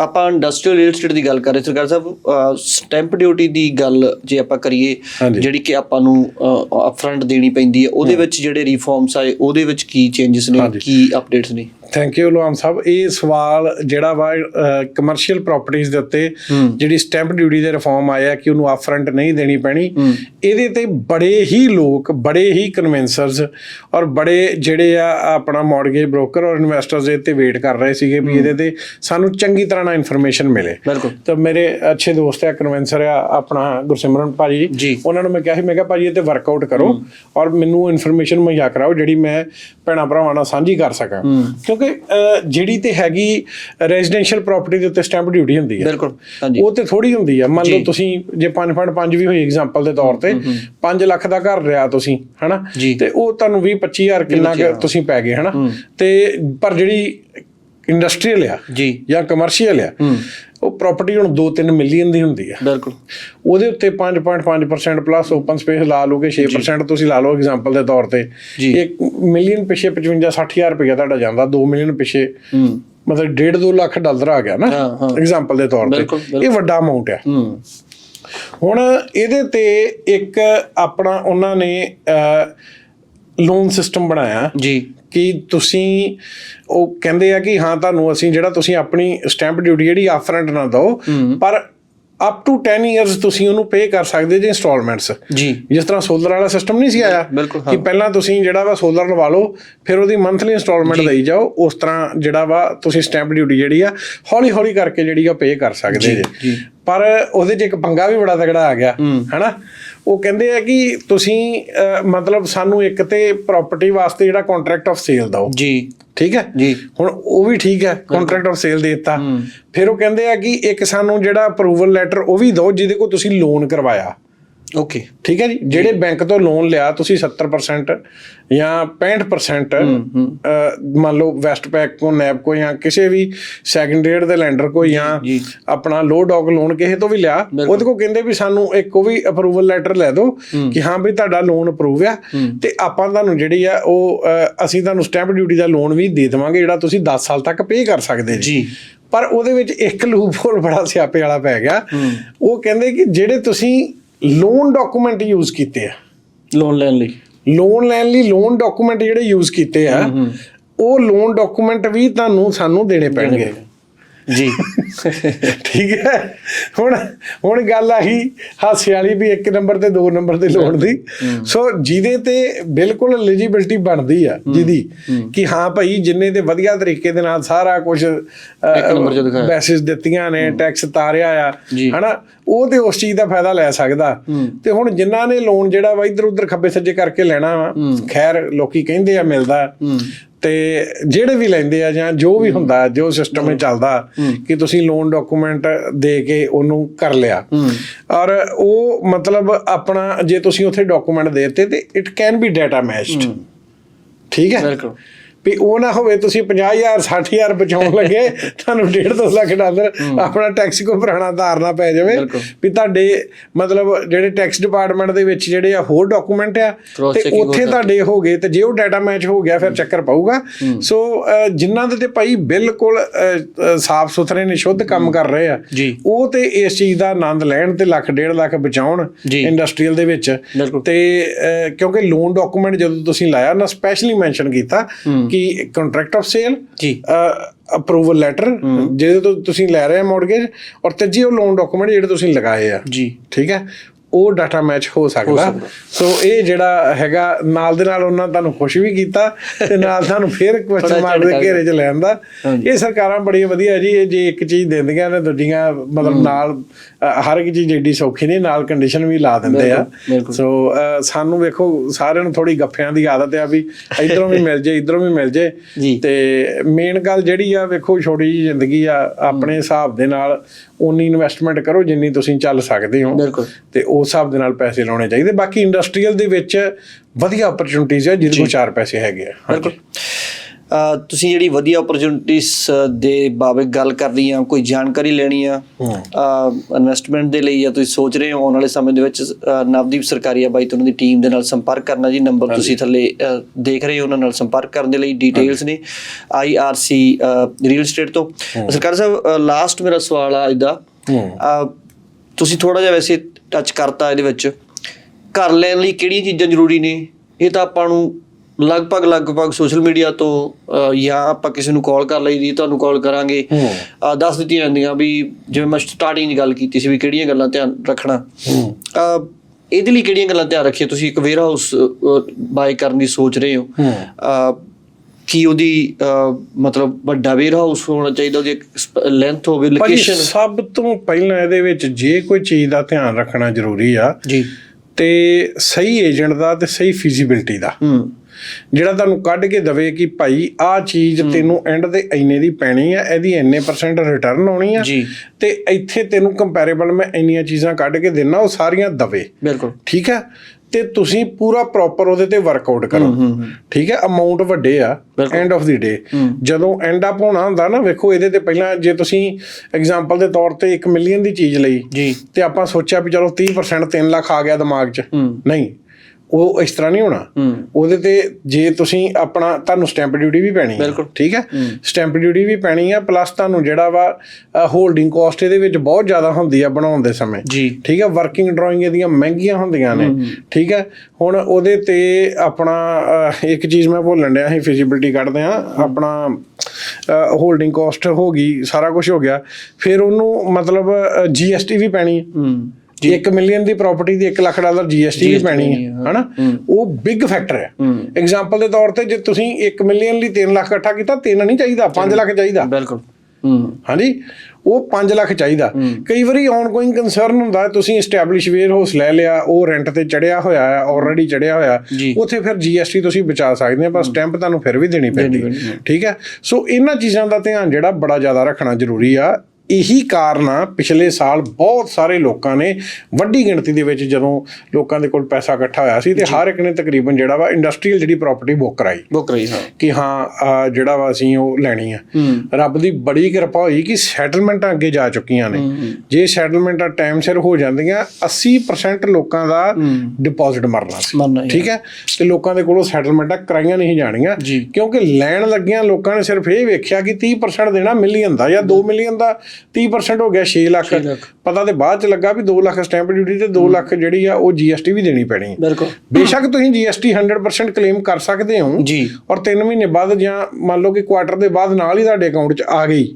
ਆਪਾਂ ਇੰਡਸਟਰੀਅਲ ਰੀਅਲ ਏਸਟੇਟ ਦੀ ਗੱਲ ਕਰ ਰਹੇ ਸਰਕਾਰ ਸਾਹਿਬ ਸਟੈਂਪ ਡਿਊਟੀ ਦੀ ਗੱਲ ਜੇ ਆਪਾਂ ਕਰੀਏ। ਜਿਹੜੀ ਕਿ ਆਪਾਂ ਨੂੰ ਅਪਫਰੰਟ ਦੇਣੀ ਪੈਂਦੀ ਹੈ ਉਹਦੇ ਵਿੱਚ ਜਿਹੜੇ ਰਿਫਾਰਮਸ ਆਏ ਉਹਦੇ ਵਿੱਚ ਕੀ ਚੇਂਜਸ ਨੇ। ਕੀ ਅਪਡੇਟਸ ਨੇ ਥੈਂਕ ਯੂ ਲੋਹਾਮ ਸਾਹਿਬ ਇਹ ਸਵਾਲ ਜਿਹੜਾ ਵਾ ਕਮਰਸ਼ੀਅਲ ਪ੍ਰਾਪਰਟੀਆਂ ਦੇ ਉੱਤੇ। ਜਿਹੜੀ ਸਟੈਂਪ ਡਿਊਟੀ ਦੇ ਰਿਫਾਰਮ ਆਇਆ ਕਿ ਉਹਨੂੰ ਅਪਫਰੰਟ ਨਹੀਂ ਦੇਣੀ ਪੈਣੀ। ਇਹਦੇ ਤੇ ਬੜੇ ਹੀ ਲੋਕ ਬੜੇ ਹੀ ਕਨਵੈਂਸਰਸ ਔਰ ਬੜੇ ਜਿਹੜੇ ਆ ਆਪਣਾ ਮਾਰਗੇਜ ਬ੍ਰੋਕਰ ਔਰ ਇਨਵੈਸਟਰਸ ਦੇ ਤੇ ਵੇਟ ਕਰ ਰਹੇ ਸੀਗੇ ਵੀ ਇਹਦੇ ਤੇ ਸਾਨੂੰ ਚੰਗੀ ਤਰ੍ਹਾਂ ਨਾਲ ਇਨਫੋਰਮੇਸ਼ਨ ਮਿਲੇ। ਬਿਲਕੁਲ। ਤਾਂ ਮੇਰੇ ਅੱਛੇ ਦੋਸਤ ਆ ਕਨਵੈਂਸਰ ਆ ਆਪਣਾ ਗੁਰਸਿਮਰਨ ਭਾਜੀ। ਉਹਨਾਂ ਨੂੰ ਮੈਂ ਕਿਹਾ ਸੀ ਮੈਂ ਕਿਹਾ ਭਾਜੀ ਇਹ ਤੇ ਵਰਕਆਊਟ ਕਰੋ ਔਰ ਮੈਨੂੰ ਇਨਫੋਰਮੇਸ਼ਨ ਮੁਹੱਈਆ ਕਰਾਓ ਜਿਹੜੀ ਮੈਂ ਭੈਣਾਂ ਭਰਾਵਾਂ ਨਾਲ ਸਾਂਝੀ ਕਰ ਸਕਾਂ। ਕਿਉਂਕਿ ਅਹ, ਜਿਹੜੀ ਤੇ ਹੈਗੀ ਰੈਜ਼ੀਡੈਂਸ਼ੀਅਲ ਪ੍ਰਾਪਰਟੀ ਦੇ ਉੱਤੇ ਸਟੈਂਪ ਡਿਊਟੀ ਹੁੰਦੀ ਹੈ ਬਿਲਕੁਲ ਹਾਂਜੀ। ਉਹ ਤੇ ਥੋੜੀ ਹੁੰਦੀ ਆ। ਮੰਨ ਲਓ ਤੁਸੀਂ ਜੇ 5.5 ਵੀ ਹੋਈ ਐਗਜ਼ਾਮਪਲ ਦੇ ਤੌਰ ਤੇ 5 ਲੱਖ ਦਾ ਘਰ ਲਿਆ ਤੁਸੀਂ ਹਨਾ। ਤੇ ਉਹ ਤੁਹਾਨੂੰ 20 25000 ਕਿੰਨਾ ਕੁ ਤੁਸੀਂ ਪੈ ਗਏ ਹਨਾ? ਤੇ ਪਰ ਜਿਹੜੀ ਇੰਡਸਟਰੀਅਲ ਆ ਜੀ। ਜਾਂ ਕਮਰਸ਼ੀਅਲ ਆ ਹੂੰ। ਉਹ ਪ੍ਰਾਪਰਟੀ ਹੁਣ 2-3 ਮਿਲੀਅਨ ਦੀ ਹੁੰਦੀ ਆ। ਬਿਲਕੁਲ। ਉਹਦੇ ਉੱਤੇ 5.5% ਪਲੱਸ ਓਪਨ ਸਪੇਸ ਲਾ ਲੋਗੇ 6% ਤੁਸੀਂ ਲਾ ਲਓ ਐਗਜ਼ਾਮਪਲ ਦੇ ਤੌਰ ਤੇ। ਜੀ। 1 ਮਿਲੀਅਨ ਪਿੱਛੇ 55 60000 ਰੁਪਏ ਤੁਹਾਡਾ ਜਾਂਦਾ 2 ਮਿਲੀਅਨ ਪਿੱਛੇ। ਮਤਲਬ 1.5 2 ਲੱਖ ਡਾਲਰ ਆ ਗਿਆ ਨਾ। ਐਗਜ਼ਾਮਪਲ ਦੇ ਤੌਰ ਤੇ। ਇਹ ਵੱਡਾ ਅਮਾਉਂਟ ਆ। ਹੂੰ। ਹੁਣ ਇਹਦੇ ਤੇ ਇੱਕ ਆਪਣਾ ਉਹਨਾਂ ਨੇ ਲੋਨ ਸਿਸਟਮ ਬਣਾਇਆ। ਜੀ। ਕਿ ਤੁਸੀਂ ਉਹ ਕਹਿੰਦੇ ਆ ਕਿ ਹਾਂ ਤੁਹਾਨੂੰ ਅਸੀਂ ਜਿਹੜਾ ਤੁਸੀਂ ਆਪਣੀ ਸਟੈਂਪ ਡਿਊਟੀ ਜਿਹੜੀ ਅਪਫਰੰਟ ਨਾ ਦਿਓ ਪਰ ਅਪ ਟੂ 10 ਇਅਰਸ ਤੁਸੀਂ ਉਹਨੂੰ ਪੇ ਕਰ ਸਕਦੇ ਜੇ ਇਨਸਟਾਲਮੈਂਟਸ ਜੀ। ਜਿਸ ਤਰ੍ਹਾਂ ਸੋਲਰ ਵਾਲਾ ਸਿਸਟਮ ਨਹੀਂ ਸੀ ਆਇਆ ਕਿ ਪਹਿਲਾਂ ਤੁਸੀਂ ਜਿਹੜਾ ਵਾ ਸੋਲਰ ਲਵਾ ਲਓ ਫਿਰ ਉਹਦੀ ਮੰਥਲੀ ਇਨਸਟਾਲਮੈਂਟ ਦੇਈ ਜਾਓ ਉਸ ਤਰ੍ਹਾਂ ਜਿਹੜਾ ਵਾ ਤੁਸੀਂ ਸਟੈਂਪ ਡਿਊਟੀ ਜਿਹੜੀ ਆ ਹੌਲੀ ਹੌਲੀ ਕਰਕੇ ਜਿਹੜੀ ਆ ਪੇ ਕਰ ਸਕਦੇ ਜੀ। ਪਰ ਉਹਦੇ 'ਚ ਇੱਕ ਪੰਗਾ ਵੀ ਬੜਾ ਤਗੜਾ ਆ ਗਿਆ ਹੈਨਾ? ਉਹ ਕਹਿੰਦੇ ਆ ਕਿ ਤੁਸੀਂ ਮਤਲਬ ਸਾਨੂੰ ਇੱਕ ਤੇ ਪ੍ਰਾਪਰਟੀ ਵਾਸਤੇ ਜਿਹੜਾ ਕੰਟਰੈਕਟ ਆਫ ਸੇਲ ਦਿਓ। ਜੀ। ਠੀਕ ਹੈ? ਜੀ। ਹੁਣ ਉਹ ਵੀ ਠੀਕ ਹੈ ਕੰਟਰੈਕਟ ਆਫ ਸੇਲ ਦੇ ਦਿੱਤਾ। ਫਿਰ ਉਹ ਕਹਿੰਦੇ ਆ ਕਿ ਇੱਕ ਸਾਨੂੰ ਜਿਹੜਾ ਅਪਰੂਵਲ ਲੈਟਰ ਉਹ ਵੀ ਦਿਓ ਜਿਹਦੇ ਕੋਲ ਤੁਸੀਂ ਲੋਨ ਕਰਵਾਇਆ। ਓਕੇ ਠੀਕ ਹੈ ਜੀ? ਜਿਹੜੇ ਬੈਂਕ ਤੋਂ ਲੋਨ ਲਿਆ ਤੁਸੀਂ 70% ਜਾਂ 65% ਅਹ, ਮੰਨ ਲਓ ਵੈਸਟ ਪੈਕ ਕੋ ਨੈਬ ਕੋ ਜਾਂ ਕਿਸੇ ਵੀ ਸੈਕੰਡ ਗ੍ਰੇਡ ਦੇ ਲੈਂਡਰ ਕੋ ਜਾਂ। ਆਪਣਾ ਲੋ ਡੌਗ ਲੋਨ ਕਿਸੇ ਤੋਂ ਵੀ ਲਿਆ ਉਹਦੇ ਕੋ ਕਹਿੰਦੇ ਵੀ ਸਾਨੂੰ ਇੱਕ ਉਹ ਵੀ ਅਪਰੂਵਲ ਲੈਟਰ ਲੈ ਦਿਓ ਕਿ ਹਾਂ ਵੀ ਤੁਹਾਡਾ ਲੋਨ ਅਪਰੂਵ ਆ। ਤੇ ਆਪਾਂ ਤੁਹਾਨੂੰ ਜਿਹੜੀ ਆ ਉਹ ਅਸੀਂ ਤੁਹਾਨੂੰ ਸਟੈਂਪ ਡਿਊਟੀ ਦਾ ਲੋਨ ਵੀ ਦੇ ਦੇਵਾਂਗੇ ਜਿਹੜਾ ਤੁਸੀਂ 10 ਸਾਲ ਤੱਕ ਪੇ ਕਰ ਸਕਦੇ ਜੀ। ਜੀ। ਪਰ ਉਹਦੇ ਵਿੱਚ ਇੱਕ ਲੂਪ ਹੋਲ ਬੜਾ ਸਿਆਪੇ ਵਾਲਾ ਪੈ ਗਿਆ। ਉਹ ਕਹਿੰਦੇ ਕਿ ਜਿਹੜੇ ਤੁਸੀਂ ਲੋਨ ਡਾਕੂਮੈਂਟ ਯੂਜ਼ ਕੀਤੇ ਆ। ਲੋਨ ਲੈਣ ਲਈ। ਲੋਨ ਲੈਣ ਲਈ ਲੋਨ ਡਾਕੂਮੈਂਟ ਜਿਹੜੇ ਯੂਜ਼ ਕੀਤੇ ਆ ਉਹ ਲੋਨ ਡਾਕੂਮੈਂਟ ਵੀ ਤੁਹਾਨੂੰ ਸਾਨੂੰ ਦੇਣੇ ਪੈਣਗੇ। ਜੀ। ਠੀਕ ਹੈ? ਹੁਣ ਹੁਣ ਗੱਲ ਆਹੀ ਹਾਸੇ ਵਾਲੀ ਵੀ ਇੱਕ ਨੰਬਰ ਤੇ ਦੋ ਨੰਬਰ ਤੇ ਲੋਨ ਦੀ। ਸੋ ਜਿਹਦੇ ਤੇ ਬਿਲਕੁਲ ਐਲੀਜੀਬਿਲਟੀ ਬਣਦੀ ਆ ਜਿਹਦੀ ਕਿ ਹਾਂ ਭਾਈ ਜਿੰਨੇ ਤੇ ਵਧੀਆ ਤਰੀਕੇ ਦੇ ਨਾਲ ਸਾਰਾ ਕੁਝ। ਮੈਸੇਜ ਦਿੱਤੀਆਂ ਨੇ ਟੈਕਸ ਤਾਰਿਆ ਆ। ਹਨਾ? ਉਹ ਤੇ ਉਸ ਚੀਜ਼ ਦਾ ਫਾਇਦਾ ਲੈ ਸਕਦਾ। ਤੇ ਹੁਣ ਜਿਨ੍ਹਾਂ ਨੇ ਲੋਨ ਜਿਹੜਾ ਵਾ ਇੱਧਰ ਉੱਧਰ ਖੱਬੇ ਸੱਜੇ ਕਰਕੇ ਲੈਣਾ ਵਾ ਖੈਰ ਲੋਕੀ ਕਹਿੰਦੇ ਆ ਮਿਲਦਾ। ਤੇ ਜਿਹੜੇ ਵੀ ਲੈਂਦੇ ਆ ਜਾਂ ਜੋ ਵੀ ਹੁੰਦਾ ਜੋ ਸਿਸਟਮ ਵਿੱਚ ਚੱਲਦਾ ਕਿ ਤੁਸੀਂ ਲੋਨ ਡਾਕੂਮੈਂਟ ਦੇ ਕੇ ਉਹਨੂੰ ਕਰ ਲਿਆ। ਔਰ ਉਹ ਮਤਲਬ ਆਪਣਾ ਜੇ ਤੁਸੀਂ ਉੱਥੇ ਡਾਕੂਮੈਂਟ ਦੇ ਦਿੱਤੇ ਤੇ it can be data matched ਠੀਕ ਹੈ? ਬਿਲਕੁਲ। ਵੀ ਉਹ ਨਾ ਹੋਵੇ ਤੁਸੀਂ 50000 60000 ਬਚਾਉਣ ਲੱਗੇ <laughs> ਤੁਹਾਨੂੰ 1.5 ਲੱਖ ਡਾਲਰ ਆਪਣਾ ਟੈਕਸ ਕੋ ਪੁਰਾਣਾ ਧਾਰਨਾ ਪੈ ਜਾਵੇ। ਵੀ ਤੁਹਾਡੇ ਮਤਲਬ ਜਿਹੜੇ ਟੈਕਸ ਡਿਪਾਰਟਮੈਂਟ ਦੇ ਵਿੱਚ ਜਿਹੜੇ ਆ ਹੋਰ ਡਾਕੂਮੈਂਟ ਆ ਤੇ ਉੱਥੇ ਤੁਹਾਡੇ ਹੋ ਗਏ ਤੇ ਜੇ ਉਹ ਡਾਟਾ ਮੈਚ ਹੋ ਗਿਆ ਫਿਰ ਚੱਕਰ ਪਊਗਾ ਸੋ ਜਿਨ੍ਹਾਂ ਦੇ ਤੇ ਭਾਈ ਬਿਲਕੁਲ ਸਾਫ਼ ਸੁਥਰੇ ਨੇ ਸ਼ੁੱਧ ਕੰਮ ਕਰ ਰਹੇ ਆ। ਉਹ ਤੇ ਇਸ ਚੀਜ਼ ਦਾ ਆਨੰਦ ਲੈਣ ਤੇ ਲੱਖ ਡੇਢ ਲੱਖ ਬਚਾਉਣ। ਇੰਡਸਟਰੀਅਲ ਦੇ ਵਿੱਚ। ਤੇ ਕਿਉਂਕਿ ਲੋਨ ਡਾਕੂਮੈਂਟ ਜਦੋਂ ਤੁਸੀਂ ਲਾਇਆ ਨਾ ਸਪੈਸ਼ਲੀ ਮੈਂਸ਼ਨ ਕੀਤਾ ਕਿ ਕੰਟਰੈਕਟ ਆਫ ਸੇਲ ਜੀ। ਅਪਰੂਵਲ ਲੈਟਰ ਜਿਹਦੇ ਤੋਂ ਤੁਸੀਂ ਲੈ ਰਹੇ ਆ ਮੌਰਗੇਜ ਔਰ ਤੀਜੀ ਉਹ ਲੋਨ ਡਾਕੂਮੈਂਟ ਜਿਹੜੇ ਤੁਸੀਂ ਲਗਾਏ ਆ। ਜੀ। ਠੀਕ ਹੈ? ਉਹ ਡਾਟਾ ਮੈਚ ਹੋ ਸਕਦਾ। ਸੋ ਇਹ ਜਿਹੜਾ ਹੈਗਾ ਨਾਲ ਦੇ ਨਾਲ ਉਹਨਾਂ ਤੁਹਾਨੂੰ ਖੁਸ਼ ਵੀ ਕੀਤਾ ਤੇ ਨਾਲ ਤੁਹਾਨੂੰ ਫਿਰ ਕੁਐਸਚਨ ਮਾਰਕ ਦੇ ਘੇਰੇ 'ਚ ਲੈਣ ਦਾ ਇਹ ਸਰਕਾਰਾਂ ਬੜੀਆਂ ਵਧੀਆ ਜੀ ਇਹ ਜੇ ਇੱਕ ਚੀਜ਼ ਦਿੰਦੀਆਂ ਨੇ ਦੂਜੀਆਂ ਮਤਲਬ ਨਾਲ ਹਰ ਇੱਕ ਚੀਜ਼ ਏਡੀ ਸੌਖੀ ਨਹੀਂ ਨਾਲ ਕੰਡੀਸ਼ਨ ਵੀ ਲਾ ਦਿੰਦੇ ਆ। ਸੋ ਸਾਨੂੰ ਵੇਖੋ ਸਾਰਿਆਂ ਨੂੰ ਥੋੜੀ ਗੱਫਿਆਂ ਦੀ ਆਦਤ ਆ ਵੀ ਇਧਰੋਂ ਵੀ <laughs> ਮਿਲ ਜੇ ਇਧਰੋਂ ਵੀ ਮਿਲ ਜੇ। ਜੀ। ਤੇ ਮੇਨ ਗੱਲ ਜਿਹੜੀ ਆ ਵੇਖੋ ਛੋਟੀ ਜੀ ਜ਼ਿੰਦਗੀ ਆ ਆਪਣੇ ਹਿਸਾਬ ਦੇ ਨਾਲ ਉਨੀ ਇਨਵੈਸਟਮੈਂਟ ਕਰੋ ਜਿੰਨੀ ਤੁਸੀਂ ਚੱਲ ਸਕਦੇ ਹੋ। ਤੇ ਉਸ ਹਿਸਾਬ ਦੇ ਨਾਲ ਪੈਸੇ ਲਾਉਣੇ ਚਾਹੀਦੇ। ਬਾਕੀ ਇੰਡਸਟਰੀਅਲ ਦੇ ਵਿੱਚ ਵਧੀਆ ਓਪਰਚੁਨਿਟੀਜ਼ ਆ ਜਿਹਦੇ ਕੋਲ ਚਾਰ ਪੈਸੇ ਹੈਗੇ ਆ। ਬਿਲਕੁਲ। ਤੁਸੀਂ ਜਿਹੜੀ ਵਧੀਆ ਓਪਰਚੁਨਿਟੀਆਂ ਦੇ ਬਾਬਤ ਗੱਲ ਕਰ ਰਹੀ ਆ ਕੋਈ ਜਾਣਕਾਰੀ ਲੈਣੀ ਆ ਇਨਵੈਸਟਮੈਂਟ ਦੇ ਲਈ ਜਾਂ ਤੁਸੀਂ ਸੋਚ ਰਹੇ ਹੋ ਆਉਣ ਵਾਲੇ ਸਮੇਂ ਦੇ ਵਿੱਚ ਨਵਦੀਪ ਸਰਕਾਰੀਆ ਬਾਈ ਤੋਂ ਉਹਨਾਂ ਦੀ ਟੀਮ ਦੇ ਨਾਲ ਸੰਪਰਕ ਕਰਨਾ ਜੀ ਨੰਬਰ ਤੁਸੀਂ ਥੱਲੇ ਦੇਖ ਰਹੇ ਹੋ ਉਹਨਾਂ ਨਾਲ ਸੰਪਰਕ ਕਰਨ ਦੇ ਲਈ ਡਿਟੇਲਸ ਨੇ ਆਈਆਰਸੀ ਰੀਅਲ ਏਸਟੇਟ ਤੋਂ। ਸਰਕਾਰ ਸਾਹਿਬ ਲਾਸਟ ਮੇਰਾ ਸਵਾਲ ਆ ਇਹਦਾ। ਅ, ਤੁਸੀਂ ਥੋੜਾ ਜਿਹਾ ਵੈਸੇ ਟੱਚ ਕਰਤਾ ਇਹਦੇ ਵਿੱਚ। ਘਰ ਲੈਣ ਲਈ ਕਿਹੜੀਆਂ ਚੀਜ਼ਾਂ ਜ਼ਰੂਰੀ ਨੇ? ਇਹ ਤਾਂ ਆਪਾਂ ਨੂੰ ਲਗਭਗ ਲਗਭਗ ਸੋਸ਼ਲ ਮੀਡੀਆ ਤੋਂ ਜਾਂ ਆਪਾਂ ਕਿਸੇ ਨੂੰ ਕਾਲ ਕਰ ਲਈ ਜੀ ਤੁਹਾਨੂੰ ਕਾਲ ਕਰਾਂਗੇ ਦੱਸ ਦਿੱਤੀਆਂ ਜਾਂਦੀਆਂ ਵੀ ਜਿਵੇਂ ਮੈਂ ਸਟਾਰਟਿੰਗ 'ਚ ਗੱਲ ਕੀਤੀ ਸੀ ਵੀ ਕਿਹੜੀਆਂ ਗੱਲਾਂ ਧਿਆਨ ਰੱਖਣਾ। ਇਹਦੇ ਲਈ ਕਿਹੜੀਆਂ ਗੱਲਾਂ ਧਿਆਨ ਰੱਖੀਆਂ ਤੁਸੀਂ ਇੱਕ ਵੇਅਰ ਹਾਊਸ ਬਾਈ ਕਰਨ ਦੀ ਸੋਚ ਰਹੇ ਹੋ। ਕੀ ਉਹਦੀ ਮਤਲਬ ਵੱਡਾ ਵੇਅਰ ਹਾਊਸ ਹੋਣਾ ਚਾਹੀਦਾ ਉਹਦੀ ਲੈਂਥ ਹੋਵੇ ਲੋਕੇਸ਼ਨ ਸਭ ਤੋਂ ਪਹਿਲਾਂ ਇਹਦੇ ਵਿੱਚ ਜੇ ਕੋਈ ਚੀਜ਼ ਦਾ ਧਿਆਨ ਰੱਖਣਾ ਜ਼ਰੂਰੀ ਆ ਜੀ। ਤੇ ਸਹੀ ਏਜੰਟ ਦਾ ਤੇ ਸਹੀ ਫੀਜ਼ੀਬਿਲਟੀ ਦਾ। ਹੂੰ। ਜਿਹੜਾ ਤੁਹਾਨੂੰ ਕੱਢ ਕੇ ਦਵੇ ਕਿ ਭਾਈ ਆਹ ਚੀਜ਼ ਤੈਨੂੰ ਐਂਡ ਤੇ ਇੰਨੇ ਦੀ ਪੈਣੀ ਆ ਇਹਦੀ ਇੰਨੇ ਪਰਸੈਂਟ ਰਿਟਰਨ ਆਉਣੀ ਆ। ਤੇ ਇੱਥੇ ਤੈਨੂੰ ਕੰਪੈਰੀਬਲ ਮੈਂ ਇੰਨੀਆਂ ਚੀਜ਼ਾਂ ਕੱਢ ਕੇ ਦੇਣਾ ਉਹ ਸਾਰੀਆਂ ਦਵੇ। ਬਿਲਕੁਲ। ਠੀਕ ਹੈ ਤੇ ਤੁਸੀਂ ਪੂਰਾ ਪ੍ਰੋਪਰ ਉਹਦੇ ਤੇ ਵਰਕਆਊਟ ਕਰੋ। ਠੀਕ ਹੈ ਅਮਾਉਂਟ ਵੱਡੇ ਆ। ਐਂਡ ਆਫ ਦੀ ਡੇ ਜਦੋਂ ਐਂਡ ਅਪ ਹੋਣਾ ਹੁੰਦਾ ਨਾ ਵੇਖੋ ਇਹਦੇ ਤੇ ਪਹਿਲਾਂ ਜੇ ਤੁਸੀਂ ਐਗਜ਼ਾਮਪਲ ਦੇ ਤੌਰ ਤੇ 1 ਮਿਲੀਅਨ ਦੀ ਚੀਜ਼ ਲਈ ਤੇ ਆਪਾਂ ਸੋਚਿਆ ਵੀ ਚਲੋ 30% 3 ਲੱਖ ਆ ਗਿਆ ਦਿਮਾਗ 'ਚ। ਨਹੀਂ। ਉਹ ਇਸ ਤਰ੍ਹਾਂ ਨਹੀਂ ਹੋਣਾ। ਹੂੰ। ਉਹਦੇ ਤੇ ਜੇ ਤੁਸੀਂ ਆਪਣਾ ਤੁਹਾਨੂੰ ਸਟੈਂਪ ਡਿਊਟੀ ਵੀ ਪੈਣੀ ਹੈ। ਠੀਕ ਹੈ? ਸਟੈਂਪ ਡਿਊਟੀ ਵੀ ਪੈਣੀ ਆ ਪਲੱਸ ਤੁਹਾਨੂੰ ਜਿਹੜਾ ਵਾ ਹੋਲਡਿੰਗ ਕਾਸਟ ਇਹਦੇ ਵਿੱਚ ਬਹੁਤ ਜ਼ਿਆਦਾ ਹੁੰਦੀ ਆ ਬਣਾਉਣ ਦੇ ਸਮੇਂ। ਠੀਕ ਹੈ? ਵਰਕਿੰਗ ਡਰਾਇੰਗ ਇਹਦੀਆਂ ਮਹਿੰਗੀਆਂ ਹੁੰਦੀਆਂ ਨੇ। ਠੀਕ ਹੈ? ਹੁਣ ਉਹਦੇ ਤੇ ਆਪਣਾ ਇੱਕ ਚੀਜ਼ ਮੈਂ ਭੁੱਲਣ ਡਿਆ ਸੀ ਫਿਜ਼ੀਬਿਲਟੀ ਕੱਢਦੇ ਆ ਆਪਣਾ ਹੋਲਡਿੰਗ ਕਾਸਟ ਹੋ ਗਈ ਸਾਰਾ ਕੁਝ ਹੋ ਗਿਆ। ਫਿਰ ਉਹਨੂੰ ਮਤਲਬ ਜੀਐਸਟੀ ਵੀ ਪੈਣੀ ਹੈ ਹੂੰ। 1 ਮਿਲੀਅਨ ਦੀ ਪ੍ਰਾਪਰਟੀ ਦੀ 1 ਲੱਖ ਡਾਲਰ ਜੀਐਸਟੀ ਵੀ ਪੈਣੀ ਹੈ ਹਨਾ? ਉਹ ਬਿਗ ਫੈਕਟਰ ਹੈ। ਐਗਜ਼ਾਮਪਲ ਦੇ ਤੌਰ ਤੇ ਜੇ ਤੁਸੀਂ 1 ਮਿਲੀਅਨ ਲਈ 3 ਲੱਖ ਇਕੱਠਾ ਕੀਤਾ 3 ਨਹੀਂ ਚਾਹੀਦਾ 5 ਲੱਖ ਚਾਹੀਦਾ। ਬਿਲਕੁਲ। ਹਾਂਜੀ? ਉਹ 5 ਲੱਖ ਚਾਹੀਦਾ। ਕਈ ਵਾਰੀ ਆਨਗੋਇੰਗ ਕੰਸਰਨ ਹੁੰਦਾ ਹੈ, ਤੁਸੀਂ ਐਸਟੈਬਲਿਸ਼ ਵੇਅਰ ਹਾਊਸ ਲੈ ਲਿਆ ਉਹ ਰੈਂਟ ਤੇ ਚੜਿਆ ਹੋਇਆ ਹੈ ਆਲਰੇਡੀ ਚੜਿਆ ਹੋਇਆ। ਉੱਥੇ ਫਿਰ ਜੀਐਸਟੀ ਤੁਸੀਂ ਬਚਾ ਸਕਦੇ ਆ ਪਰ ਸਟੈਂਪ ਤੁਹਾਨੂੰ ਫਿਰ ਵੀ ਦੇਣੀ ਪੈਂਦੀ ਠੀਕ ਹੈ? ਸੋ ਇਹਨਾਂ ਚੀਜ਼ਾਂ ਦਾ ਧਿਆਨ ਜਿਹੜਾ ਬੜਾ ਜ਼ਿਆਦਾ ਰੱਖਣਾ ਜ਼ਰੂਰੀ ਆ ਇਹੀ ਕਾਰਨ ਆ ਪਿਛਲੇ ਸਾਲ ਬਹੁਤ ਸਾਰੇ ਲੋਕਾਂ ਨੇ ਵੱਡੀ ਗਿਣਤੀ ਦੇ ਵਿੱਚ ਜਦੋਂ ਲੋਕਾਂ ਦੇ ਕੋਲ ਪੈਸਾ ਇਕੱਠਾ ਹੋਇਆ ਸੀ ਤੇ ਹਰ ਇੱਕ ਨੇ ਤਕਰੀਬਨ ਜਿਹੜਾ ਵਾ ਇੰਡਸਟਰੀਅਲ ਜਿਹੜੀ ਪ੍ਰਾਪਰਟੀ ਬੁੱਕ ਕਰਾਈ। ਬੁੱਕ ਰਹੀ ਹਾਂ। ਕਿ ਹਾਂ ਜਿਹੜਾ ਵਾ ਅਸੀਂ ਉਹ ਲੈਣੀ ਆ। ਰੱਬ ਦੀ ਬੜੀ ਕਿਰਪਾ ਹੋਈ ਕਿ ਸੈਟਲਮੈਂਟਾਂ ਅੱਗੇ ਜਾ ਚੁੱਕੀਆਂ ਨੇ। ਜੇ ਸੈਟਲਮੈਂਟਾਂ ਟਾਈਮ ਸਿਰ ਹੋ ਜਾਂਦੀਆਂ 80% ਲੋਕਾਂ ਦਾ ਡਿਪੋਜ਼ਿਟ ਮਰਨਾ ਸੀ। ਠੀਕ ਹੈ? ਤੇ ਲੋਕਾਂ ਦੇ ਕੋਲੋਂ ਸੈਟਲਮੈਂਟਾਂ ਕਰਾਈਆਂ ਨਹੀਂ ਜਾਣੀਆਂ। ਕਿਉਂਕਿ ਲੈਣ ਲੱਗਿਆਂ ਲੋਕਾਂ ਨੇ ਸਿਰਫ ਇਹ ਵੇਖਿਆ ਕਿ 30% ਦੇਣਾ ਮਿਲੀਅਨ ਦਾ ਜਾਂ 2 ਮਿਲੀਅਨ ਦਾ। 30% ਹੋ ਗਿਆ 6 ਲੱਖ। ਪਤਾ ਤੇ ਬਾਅਦ ਚ ਲੱਗਾ ਵੀ 2 ਲੱਖ ਸਟੈਂਪ ਡਿਊਟੀ ਤੇ 2 ਲੱਖ ਜਿਹੜੀ ਆ ਉਹ ਜੀਐਸਟੀ ਵੀ ਦੇਣੀ ਪੈਣੀ। ਹੈ ਬਿਲਕੁਲ। ਬੇਸ਼ੱਕ ਤੁਸੀਂ ਜੀਐਸਟੀ 100% ਕਲੇਮ ਕਰ ਸਕਦੇ ਹੋ ਜੀ। ਔਰ 3 ਮਹੀਨੇ ਬਾਅਦ ਜਾਂ ਮੰਨ ਲਓ ਕਿ ਕੁਆਟਰ ਦੇ ਬਾਅਦ ਨਾਲ ਹੀ ਤੁਹਾਡੇ ਅਕਾਊਂਟ 'ਚ ਆ ਗਈ।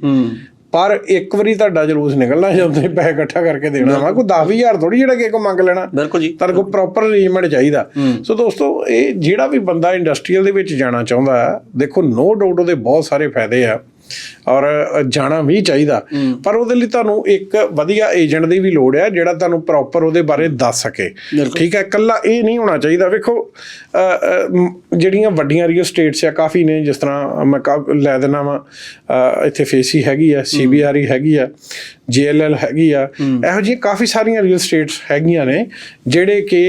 ਪਰ ਇੱਕ ਵਾਰੀ ਤੁਹਾਡਾ ਜਲੂਸ ਨਿਕਲਣਾ ਜਦੋਂ ਤੁਸੀਂ ਪੈਸੇ ਇਕੱਠਾ ਕਰਕੇ ਦੇਣਾ ਵਾ ਕੋਈ 10000 ਥੋੜੀ ਜਿਹੜਾ ਕਿਸੇ ਕੋ ਮੰਗ ਲੈਣਾ। ਬਿਲਕੁਲ ਜੀ। ਤੁਹਾਡੇ ਕੋਲ ਪ੍ਰੋਪਰ ਅਰੇਂਜਮੈਂਟ ਚਾਹੀਦਾ। ਸੋ ਦੋਸਤੋ ਇਹ ਜਿਹੜਾ ਵੀ ਬੰਦਾ ਇੰਡਸਟਰੀਅਲ ਦੇ ਵਿੱਚ ਜਾਣਾ ਚਾਹੁੰਦਾ ਦੇਖੋ ਨੋ ਡਾਊਟ ਉਹਦੇ ਬਹੁਤ ਸਾਰੇ ਫਾਇਦੇ ਆ। ਔਰ ਜਾਣਾ ਵੀ ਚਾਹੀਦਾ। ਪਰ ਉਹਦੇ ਲਈ ਤੁਹਾਨੂੰ ਇੱਕ ਵਧੀਆ ਏਜੰਟ ਦੀ ਵੀ ਲੋੜ ਆ ਜਿਹੜਾ ਤੁਹਾਨੂੰ ਪ੍ਰੋਪਰ ਉਹਦੇ ਬਾਰੇ ਦੱਸ ਸਕੇ। ਠੀਕ ਹੈ ਇਕੱਲਾ ਇਹ ਨਹੀਂ ਹੋਣਾ ਚਾਹੀਦਾ। ਵੇਖੋ ਜਿਹੜੀਆਂ ਵੱਡੀਆਂ ਰੀਅਲ ਸਟੇਟਸ ਆ ਕਾਫੀ ਨੇ ਜਿਸ ਤਰ੍ਹਾਂ ਮੈਂ ਲੈ ਦੇਣਾ ਵਾ ਇੱਥੇ ਫੇਸੀ ਹੈਗੀ ਆ ਸੀਬੀਆਰਈ ਹੈਗੀ ਆ ਜੀਐਲਐਲ ਹੈਗੀ ਆ ਇਹੋ ਜਿਹੀਆਂ ਕਾਫੀ ਸਾਰੀਆਂ ਰੀਅਲ ਸਟੇਟਸ ਹੈਗੀਆਂ ਨੇ ਜਿਹੜੇ ਕਿ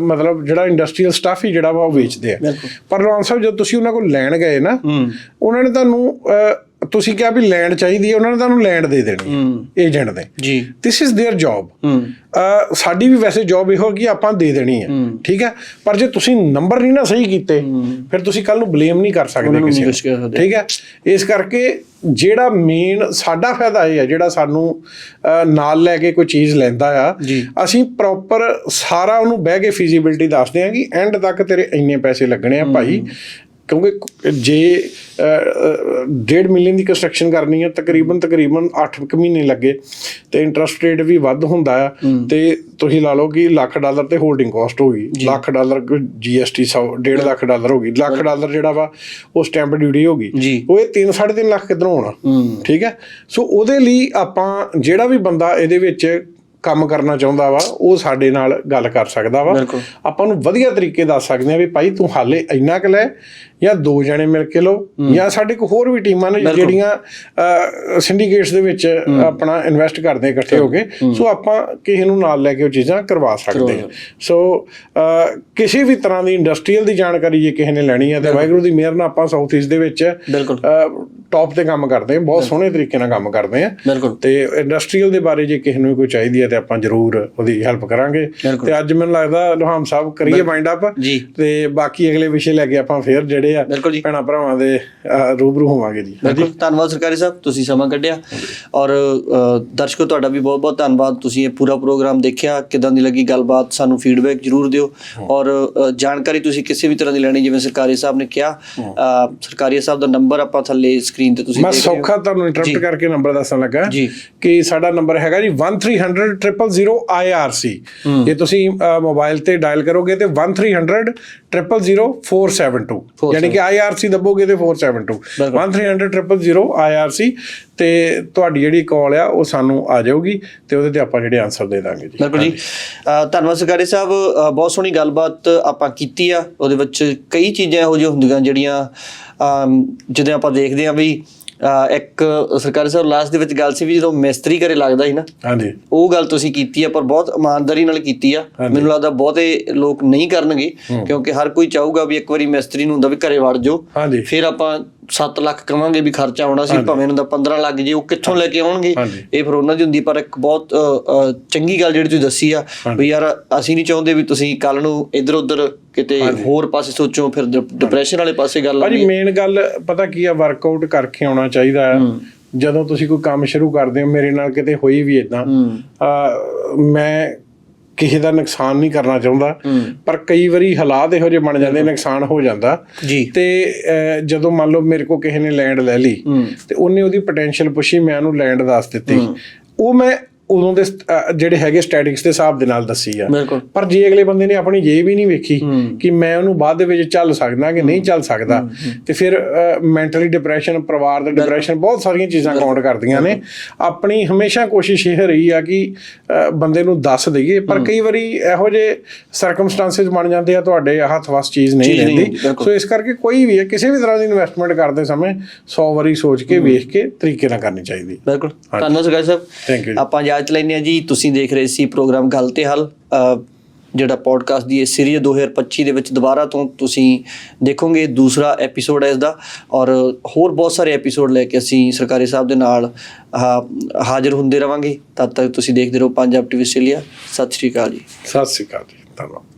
ਮਤਲਬ ਜਿਹੜਾ ਇੰਡਸਟਰੀਅਲ ਸਟਾਫ ਹੀ ਜਿਹੜਾ ਵਾ ਉਹ ਵੇਚਦੇ ਆ। ਪਰ ਲੌਨ ਸਾਹਿਬ ਜਦੋਂ ਤੁਸੀਂ ਉਹਨਾਂ ਕੋਲ ਲੈਣ ਗਏ ਨਾ ਉਹਨਾਂ ਨੇ ਤੁਹਾਨੂੰ ਤੁਸੀਂ ਕਿਹਾ ਵੀ ਲੈਂਡ ਚਾਹੀਦੀ ਹੈ ਉਹਨਾਂ ਨੇ ਤੁਹਾਨੂੰ ਲੈਂਡ ਦੇ ਦੇਣੀ ਏਜੰਟ ਨੇ ਜੀ ਥਿਸ ਇਜ਼ देयर ਜੌਬ ਹੂੰ ਅ, ਸਾਡੀ ਵੀ ਵੈਸੇ ਜੌਬ ਇਹੋ ਕਿ ਆਪਾਂ ਦੇ ਦੇਣੀ ਹੈ ਠੀਕ ਹੈ ਪਰ ਜੇ ਤੁਸੀਂ ਨੰਬਰ ਨਹੀਂ ਨਾ ਸਹੀ ਕੀਤੇ ਫਿਰ ਤੁਸੀਂ ਕੱਲ ਨੂੰ ਬਲੇਮ ਨਹੀਂ ਕਰ ਸਕਦੇ ਉਹਨਾਂ ਨੂੰ ਕਿਸੇ ਨਹੀਂ ਕੁਛ ਕਹਿ ਨੂੰ ਸਕਦੇ। ਠੀਕ ਹੈ ਇਸ ਕਰਕੇ ਜਿਹੜਾ ਮੇਨ ਸਾਡਾ ਫਾਇਦਾ ਇਹ ਹੈ ਜਿਹੜਾ ਸਾਨੂੰ ਅ, ਨਾਲ ਲੈ ਕੇ ਕੋਈ ਚੀਜ਼ ਲੈਂਦਾ ਆ ਜੀ। ਅਸੀਂ ਪ੍ਰੋਪਰ ਸਾਰਾ ਉਹਨੂੰ ਬਹਿ ਕੇ ਫੀਜ਼ੀਬਿਲਟੀ ਦੱਸਦੇ ਹਾਂ ਕਿ ਐਂਡ ਤੱਕ ਤੇਰੇ ਇੰਨੇ ਪੈਸੇ ਲੱਗਣੇ ਆ ਭਾਈ ਕਿਉਂਕਿ ਜੇ 1.5 ਮਿਲੀਅਨ ਦੀ ਕੰਸਟਰਕਸ਼ਨ ਕਰਨੀ ਹੈ ਤਕਰੀਬਨ ਤਕਰੀਬਨ 8 ਕੁ ਮਹੀਨੇ ਲੱਗੇ ਤੇ ਇੰਟਰਸਟ ਰੇਟ ਵੀ ਵੱਧ ਹੁੰਦਾ ਆ ਤੇ ਤੁਸੀਂ ਲਾ ਲਓ ਕਿ ਲੱਖ ਡਾਲਰ ਤੇ ਹੋਲਡਿੰਗ ਕਾਸਟ ਹੋ ਗਈ lakh dollar GST 100 1.5 lakh dollar ਹੋ ਗਈ ਲੱਖ ਡਾਲਰ ਜਿਹੜਾ ਵਾ ਉਹ ਸਟੈਂਪ ਡਿਊਟੀ ਹੋ ਗਈ। ਉਹ ਇਹ 3 3.5 ਲੱਖ ਕਿੱਧਰੋਂ ਆਉਣਾ ਠੀਕ ਹੈ ਸੋ ਉਹਦੇ ਲਈ ਆਪਾਂ ਜਿਹੜਾ ਵੀ ਬੰਦਾ ਇਹਦੇ ਵਿੱਚ ਕੰਮ ਕਰਨਾ ਚਾਹੁੰਦਾ ਵਾ ਉਹ ਸਾਡੇ ਨਾਲ ਗੱਲ ਕਰ ਸਕਦਾ ਵਾ। ਆਪਾਂ ਨੂੰ ਵਧੀਆ ਤਰੀਕੇ ਦੱਸ ਸਕਦੇ ਆ ਵੀ ਭਾਈ ਤੂੰ ਹਾਲੇ ਇੰਨਾ ਕੁ ਲੈ ਜਾਂ ਦੋ ਜਣੇ ਮਿਲ ਕੇ ਲਓ ਜਾਂ ਸਾਡੇ ਕੋਲ ਹੋਰ ਵੀ ਟੀਮਾਂ ਨੇ ਜਿਹੜੀਆਂ ਸਿੰਡੀਕੇਟਸ ਦੇ ਵਿੱਚ ਆਪਣਾ ਇਨਵੈਸਟ ਕਰਦੇ ਇਕੱਠੇ ਹੋ ਕੇ। ਸੋ ਆਪਾਂ ਕਿਸੇ ਨੂੰ ਨਾਲ ਲੈ ਕੇ ਉਹ ਚੀਜ਼ਾਂ ਕਰਵਾ ਸਕਦੇ ਹਾਂ। ਸੋ ਕਿਸੇ ਵੀ ਤਰ੍ਹਾਂ ਦੀ ਇੰਡਸਟਰੀਅਲ ਦੀ ਜਾਣਕਾਰੀ ਜੇ ਕਿਸੇ ਨੇ ਲੈਣੀ ਹੈ ਤੇ ਵਾਹਿਗੁਰੂ ਦੀ ਮਿਹਰ ਨਾਲ ਆਪਾਂ ਸਾਊਥ ਈਸਟ ਦੇ ਵਿੱਚ ਟੌਪ ਤੇ ਕੰਮ ਕਰਦੇ ਹਾਂ। ਬਹੁਤ ਸੋਹਣੇ ਤਰੀਕੇ ਨਾਲ ਕੰਮ ਕਰਦੇ ਹਾਂ। ਤੇ ਇੰਡਸਟਰੀਅਲ ਦੇ ਬਾਰੇ ਜੇ ਕਿਸੇ ਨੂੰ ਕੋਈ ਚਾਹੀਦੀ ਹੈ ਤੇ ਆਪਾਂ ਜ਼ਰੂਰ ਉਹਦੀ ਹੈਲਪ ਕਰਾਂਗੇ। ਤੇ ਅੱਜ ਮੈਨੂੰ ਲੱਗਦਾ ਲੋਹਾਮ ਸਾਹਿਬ ਕਰੀਏ ਵਾਈਂਡ ਅਪ। ਤੇ ਬਾਕੀ ਅਗਲੇ ਵਿਸ਼ੇ ਲੈ ਕੇ ਆਪਾਂ ਫੇਰ ਜਿਹੜੇ ਆ। ਬਿਲਕੁਲ ਜੀ। ਭੈਣਾਂ ਭਰਾਵਾਂ ਦੇ ਰੂਬਰੂ ਹੋਵਾਂਗੇ ਜੀ। ਬਿਲਕੁਲ ਧੰਨਵਾਦ ਸਰਕਾਰੀ ਸਾਹਿਬ ਤੁਸੀਂ ਸਮਾਂ ਕੱਢਿਆ। ਔਰ ਦਰਸ਼ਕੋ ਤੁਹਾਡਾ ਵੀ ਬਹੁਤ ਬਹੁਤ ਧੰਨਵਾਦ। ਤੁਸੀਂ ਇਹ ਪੂਰਾ ਪ੍ਰੋਗਰਾਮ ਦੇਖਿਆ ਕਿਦਾਂ ਦੀ ਲੱਗੀ ਗੱਲਬਾਤ ਸਾਨੂੰ ਫੀਡਬੈਕ ਜਰੂਰ ਦਿਓ। ਔਰ ਜਾਣਕਾਰੀ ਤੁਸੀਂ ਕਿਸੇ ਵੀ ਤਰ੍ਹਾਂ ਦੀ ਲੈਣੀ ਜਿਵੇਂ ਸਰਕਾਰੀ ਸਾਹਿਬ ਨੇ ਕਿਹਾ ਸਰਕਾਰੀ ਸਾਹਿਬ ਦਾ ਨੰਬਰ ਆਪਾਂ ਥੱਲੇ ਸਕਰੀਨ ਤੇ ਤੁਸੀਂ ਮੈਂ ਦੇਖ ਰਹੇ ਹੋ। ਸੌਖਾ ਤੁਹਾਨੂੰ ਇੰਟਰਪਟ ਕਰਕੇ ਨੰਬਰ ਦੱਸਣ ਲੱਗਾ। ਕਿ ਸਾਡਾ ਨੰਬਰ ਹੈਗਾ ਜੀ 1300 000 IRC ਜੇ ਤੁਸੀਂ ਮੋਬਾਈਲ ਤੇ ਡਾਇਲ ਕਰੋਗੇ ਤੇ 1300 000 472 ਯਾਨੀ ਕਿ IRC ਦੱਬੋਗੇ ਤੇ 472 1300 000 IRC ਤੇ ਤੁਹਾਡੀ ਜਿਹੜੀ ਕਾਲ ਆ ਉਹ ਸਾਨੂੰ ਆ ਜਾਊਗੀ ਤੇ ਉਹਦੇ ਤੇ ਆਪਾਂ ਜਿਹੜੇ ਆਨਸਰ ਦੇ ਦਾਂਗੇ ਜੀ। ਬਿਲਕੁਲ ਜੀ। ਧੰਨਵਾਦ ਸਰਕਾਰੀ ਸਾਹਿਬ। ਬਹੁਤ ਸੋਹਣੀ ਗੱਲਬਾਤ ਆਪਾਂ ਕੀਤੀ ਆ। ਉਹਦੇ ਵਿੱਚ ਕਈ ਚੀਜ਼ਾਂ ਇਹੋ ਜਿਹੀਆਂ ਹੁੰਦੀਆਂ ਜਿਹੜੀਆਂ ਜਦੋਂ ਆਪਾਂ ਦੇਖਦੇ ਆ ਵੀ ਇੱਕ ਸਰਕਾਰੀ ਸਾਹਿਬ ਲਾਸਟ ਦੇ ਵਿੱਚ ਗੱਲ ਸੀ ਵੀ ਜਦੋਂ ਮਿਸਤਰੀ ਘਰੇ ਲੱਗਦਾ ਸੀ ਨਾ ਹਾਂਜੀ। ਉਹ ਗੱਲ ਤੁਸੀਂ ਕੀਤੀ ਆ ਪਰ ਬਹੁਤ ਇਮਾਨਦਾਰੀ ਨਾਲ ਕੀਤੀ ਆ। ਮੈਨੂੰ ਲੱਗਦਾ ਬਹੁਤੇ ਲੋਕ ਨਹੀਂ ਕਰਨਗੇ ਕਿਉਂਕਿ ਹਰ ਕੋਈ ਚਾਹੂਗਾ ਵੀ ਇੱਕ ਵਾਰੀ ਮਿਸਤਰੀ ਨੂੰ ਹੁੰਦਾ ਵੀ ਘਰੇ ਵੜ ਜਾਓ। ਹਾਂਜੀ। ਫਿਰ ਆਪਾਂ 7 ਲੱਖ ਕਵਾਂਗੇ ਵੀ ਖਰਚਾ ਆਉਣਾ ਸੀ ਭਾਵੇਂ ਉਹਨਾਂ ਦਾ 15 ਲੱਖ ਜੇ ਉਹ ਕਿੱਥੋਂ ਲੈ ਕੇ ਆਉਣਗੇ। ਇਹ ਫਿਰ ਉਹਨਾਂ ਦੀ ਹੁੰਦੀ ਪਰ ਇੱਕ ਬਹੁਤ ਚੰਗੀ ਗੱਲ ਜਿਹੜੀ ਤੁਸੀਂ ਦੱਸੀ ਆ ਵੀ ਯਾਰ ਅਸੀਂ ਨਹੀਂ ਚਾਹੁੰਦੇ ਵੀ ਤੁਸੀਂ ਕੱਲ ਨੂੰ ਇੱਧਰ ਉੱਧਰ ਕਿਤੇ ਹੋਰ ਪਾਸੇ ਸੋਚੋ ਫਿਰ ਡਿਪਰੈਸ਼ਨ ਵਾਲੇ ਪਾਸੇ ਗੱਲ ਭਾਜੀ ਆਉਂਦੀ ਮੇਨ ਗੱਲ ਪਤਾ ਕੀ ਆ ਵਰਕਆਊਟ ਕਰਕੇ ਆਉਣਾ ਚਾਹੀਦਾ ਆ। ਜਦੋਂ ਤੁਸੀਂ ਕੋਈ ਕੰਮ ਸ਼ੁਰੂ ਕਰਦੇ ਹੋ ਮੇਰੇ ਨਾਲ ਕਿਤੇ ਹੋਈ ਵੀ ਇਦਾਂ ਮੈਂ ਕਿਸੇ ਦਾ ਨੁਕਸਾਨ ਨਹੀਂ ਕਰਨਾ ਚਾਹੁੰਦਾ ਪਰ ਕਈ ਵਾਰੀ ਹਾਲਾਤ ਇਹੋ ਜਿਹੇ ਬਣ ਜਾਂਦੇ ਨੁਕਸਾਨ ਹੋ ਜਾਂਦਾ। ਤੇ ਜਦੋਂ ਮੰਨ ਲਓ ਮੇਰੇ ਕੋ ਕਿਸੇ ਨੇ ਲੈਂਡ ਲੈ ਲਈ ਤੇ ਉਹਨੇ ਉਹਦੀ ਪੋਟੈਂਸ਼ੀਅਲ ਪੁੱਛੀ ਮੈਂ ਉਹਨੂੰ ਲੈਂਡ ਦੱਸ ਦਿੱਤੀ। ਉਹ ਮੈਂ ਉਦੋਂ ਦੇ ਜਿਹੜੇ ਹੈਗੇ ਸਟੈਟਿਕਸ ਦੇ ਹਿਸਾਬ ਦੇ ਨਾਲ ਦੱਸੀ ਆ। ਪਰ ਜੇ ਅਗਲੇ ਬੰਦੇ ਨੇ ਆਪਣੀ ਜੇ ਵੀ ਨਹੀਂ ਵੇਖੀ ਕਿ ਮੈਂ ਉਹਨੂੰ ਬਾਅਦ ਦੇ ਵਿੱਚ ਚੱਲ ਸਕਦਾ ਕਿ ਨਹੀਂ ਚੱਲ ਸਕਦਾ ਤੇ ਫਿਰ ਮੈਂਟਲੀ ਡਿਪਰੈਸ਼ਨ ਪਰਿਵਾਰ ਦਾ ਡਿਪਰੈਸ਼ਨ ਬਹੁਤ ਸਾਰੀਆਂ ਚੀਜ਼ਾਂ ਕਾਊਂਟ ਕਰਦੀਆਂ ਨੇ। ਆਪਣੀ ਹਮੇਸ਼ਾ ਕੋਸ਼ਿਸ਼ ਇਹ ਰਹੀ ਆ ਕਿ ਬੰਦੇ ਨੂੰ ਦੱਸ ਦਈਏ ਪਰ ਕਈ ਵਾਰੀ ਇਹੋ ਜਿਹੇ ਸਰਕਮਸਟੈਂਸਸ ਬਣ ਜਾਂਦੇ ਆ ਤੁਹਾਡੇ ਹੱਥ ਵਸ ਚੀਜ਼ ਨਹੀਂ ਰਹਿੰਦੀ। ਸੋ ਇਸ ਕਰਕੇ ਕੋਈ ਵੀ ਹੈ ਕਿਸੇ ਵੀ ਤਰ੍ਹਾਂ ਦੀ ਇਨਵੈਸਟਮੈਂਟ ਕਰਦੇ ਸਮੇਂ 100 ਵਾਰੀ ਸੋਚ ਕੇ ਵੇਖ ਕੇ ਤਰੀਕੇ ਨਾਲ ਕਰਨੀ ਚਾਹੀਦੀ। ਬਿਲਕੁਲ। ਧੰਨਵਾਦ ਸਾਹਿਬ Thank you. ਆਪਾਂ ਇਜਾਜ਼ਤ ਲੈਂਦੇ ਹਾਂ ਜੀ। ਤੁਸੀਂ ਦੇਖ ਰਹੇ ਸੀ ਪ੍ਰੋਗਰਾਮ ਗੱਲ ਤੇ ਹੱਲ। ਜਿਹੜਾ ਪੋਡਕਾਸਟ ਦੀ ਇਹ ਸੀਰੀਜ਼ 2025 ਦੇ ਵਿੱਚ ਦੁਬਾਰਾ ਤੋਂ ਤੁਸੀਂ ਦੇਖੋਗੇ ਦੂਸਰਾ ਐਪੀਸੋਡ ਹੈ ਇਸ ਦਾ ਔਰ ਹੋਰ ਬਹੁਤ ਸਾਰੇ ਐਪੀਸੋਡ ਲੈ ਕੇ ਅਸੀਂ ਸਰਕਾਰੀ ਸਾਹਿਬ ਦੇ ਨਾਲ ਆਹ, ਹਾਜ਼ਰ ਹੁੰਦੇ ਰਵਾਂਗੇ। ਤਦ ਤੱਕ ਤੁਸੀਂ ਦੇਖਦੇ ਰਹੋ ਪੰਜਾਬ ਟੀਵੀ ਆਸਟ੍ਰੇਲੀਆ ਸਤਿ ਸ਼੍ਰੀ ਅਕਾਲ ਜੀ। ਸਤਿ ਸ਼੍ਰੀ ਅਕਾਲ ਜੀ। ਧੰਨਵਾਦ।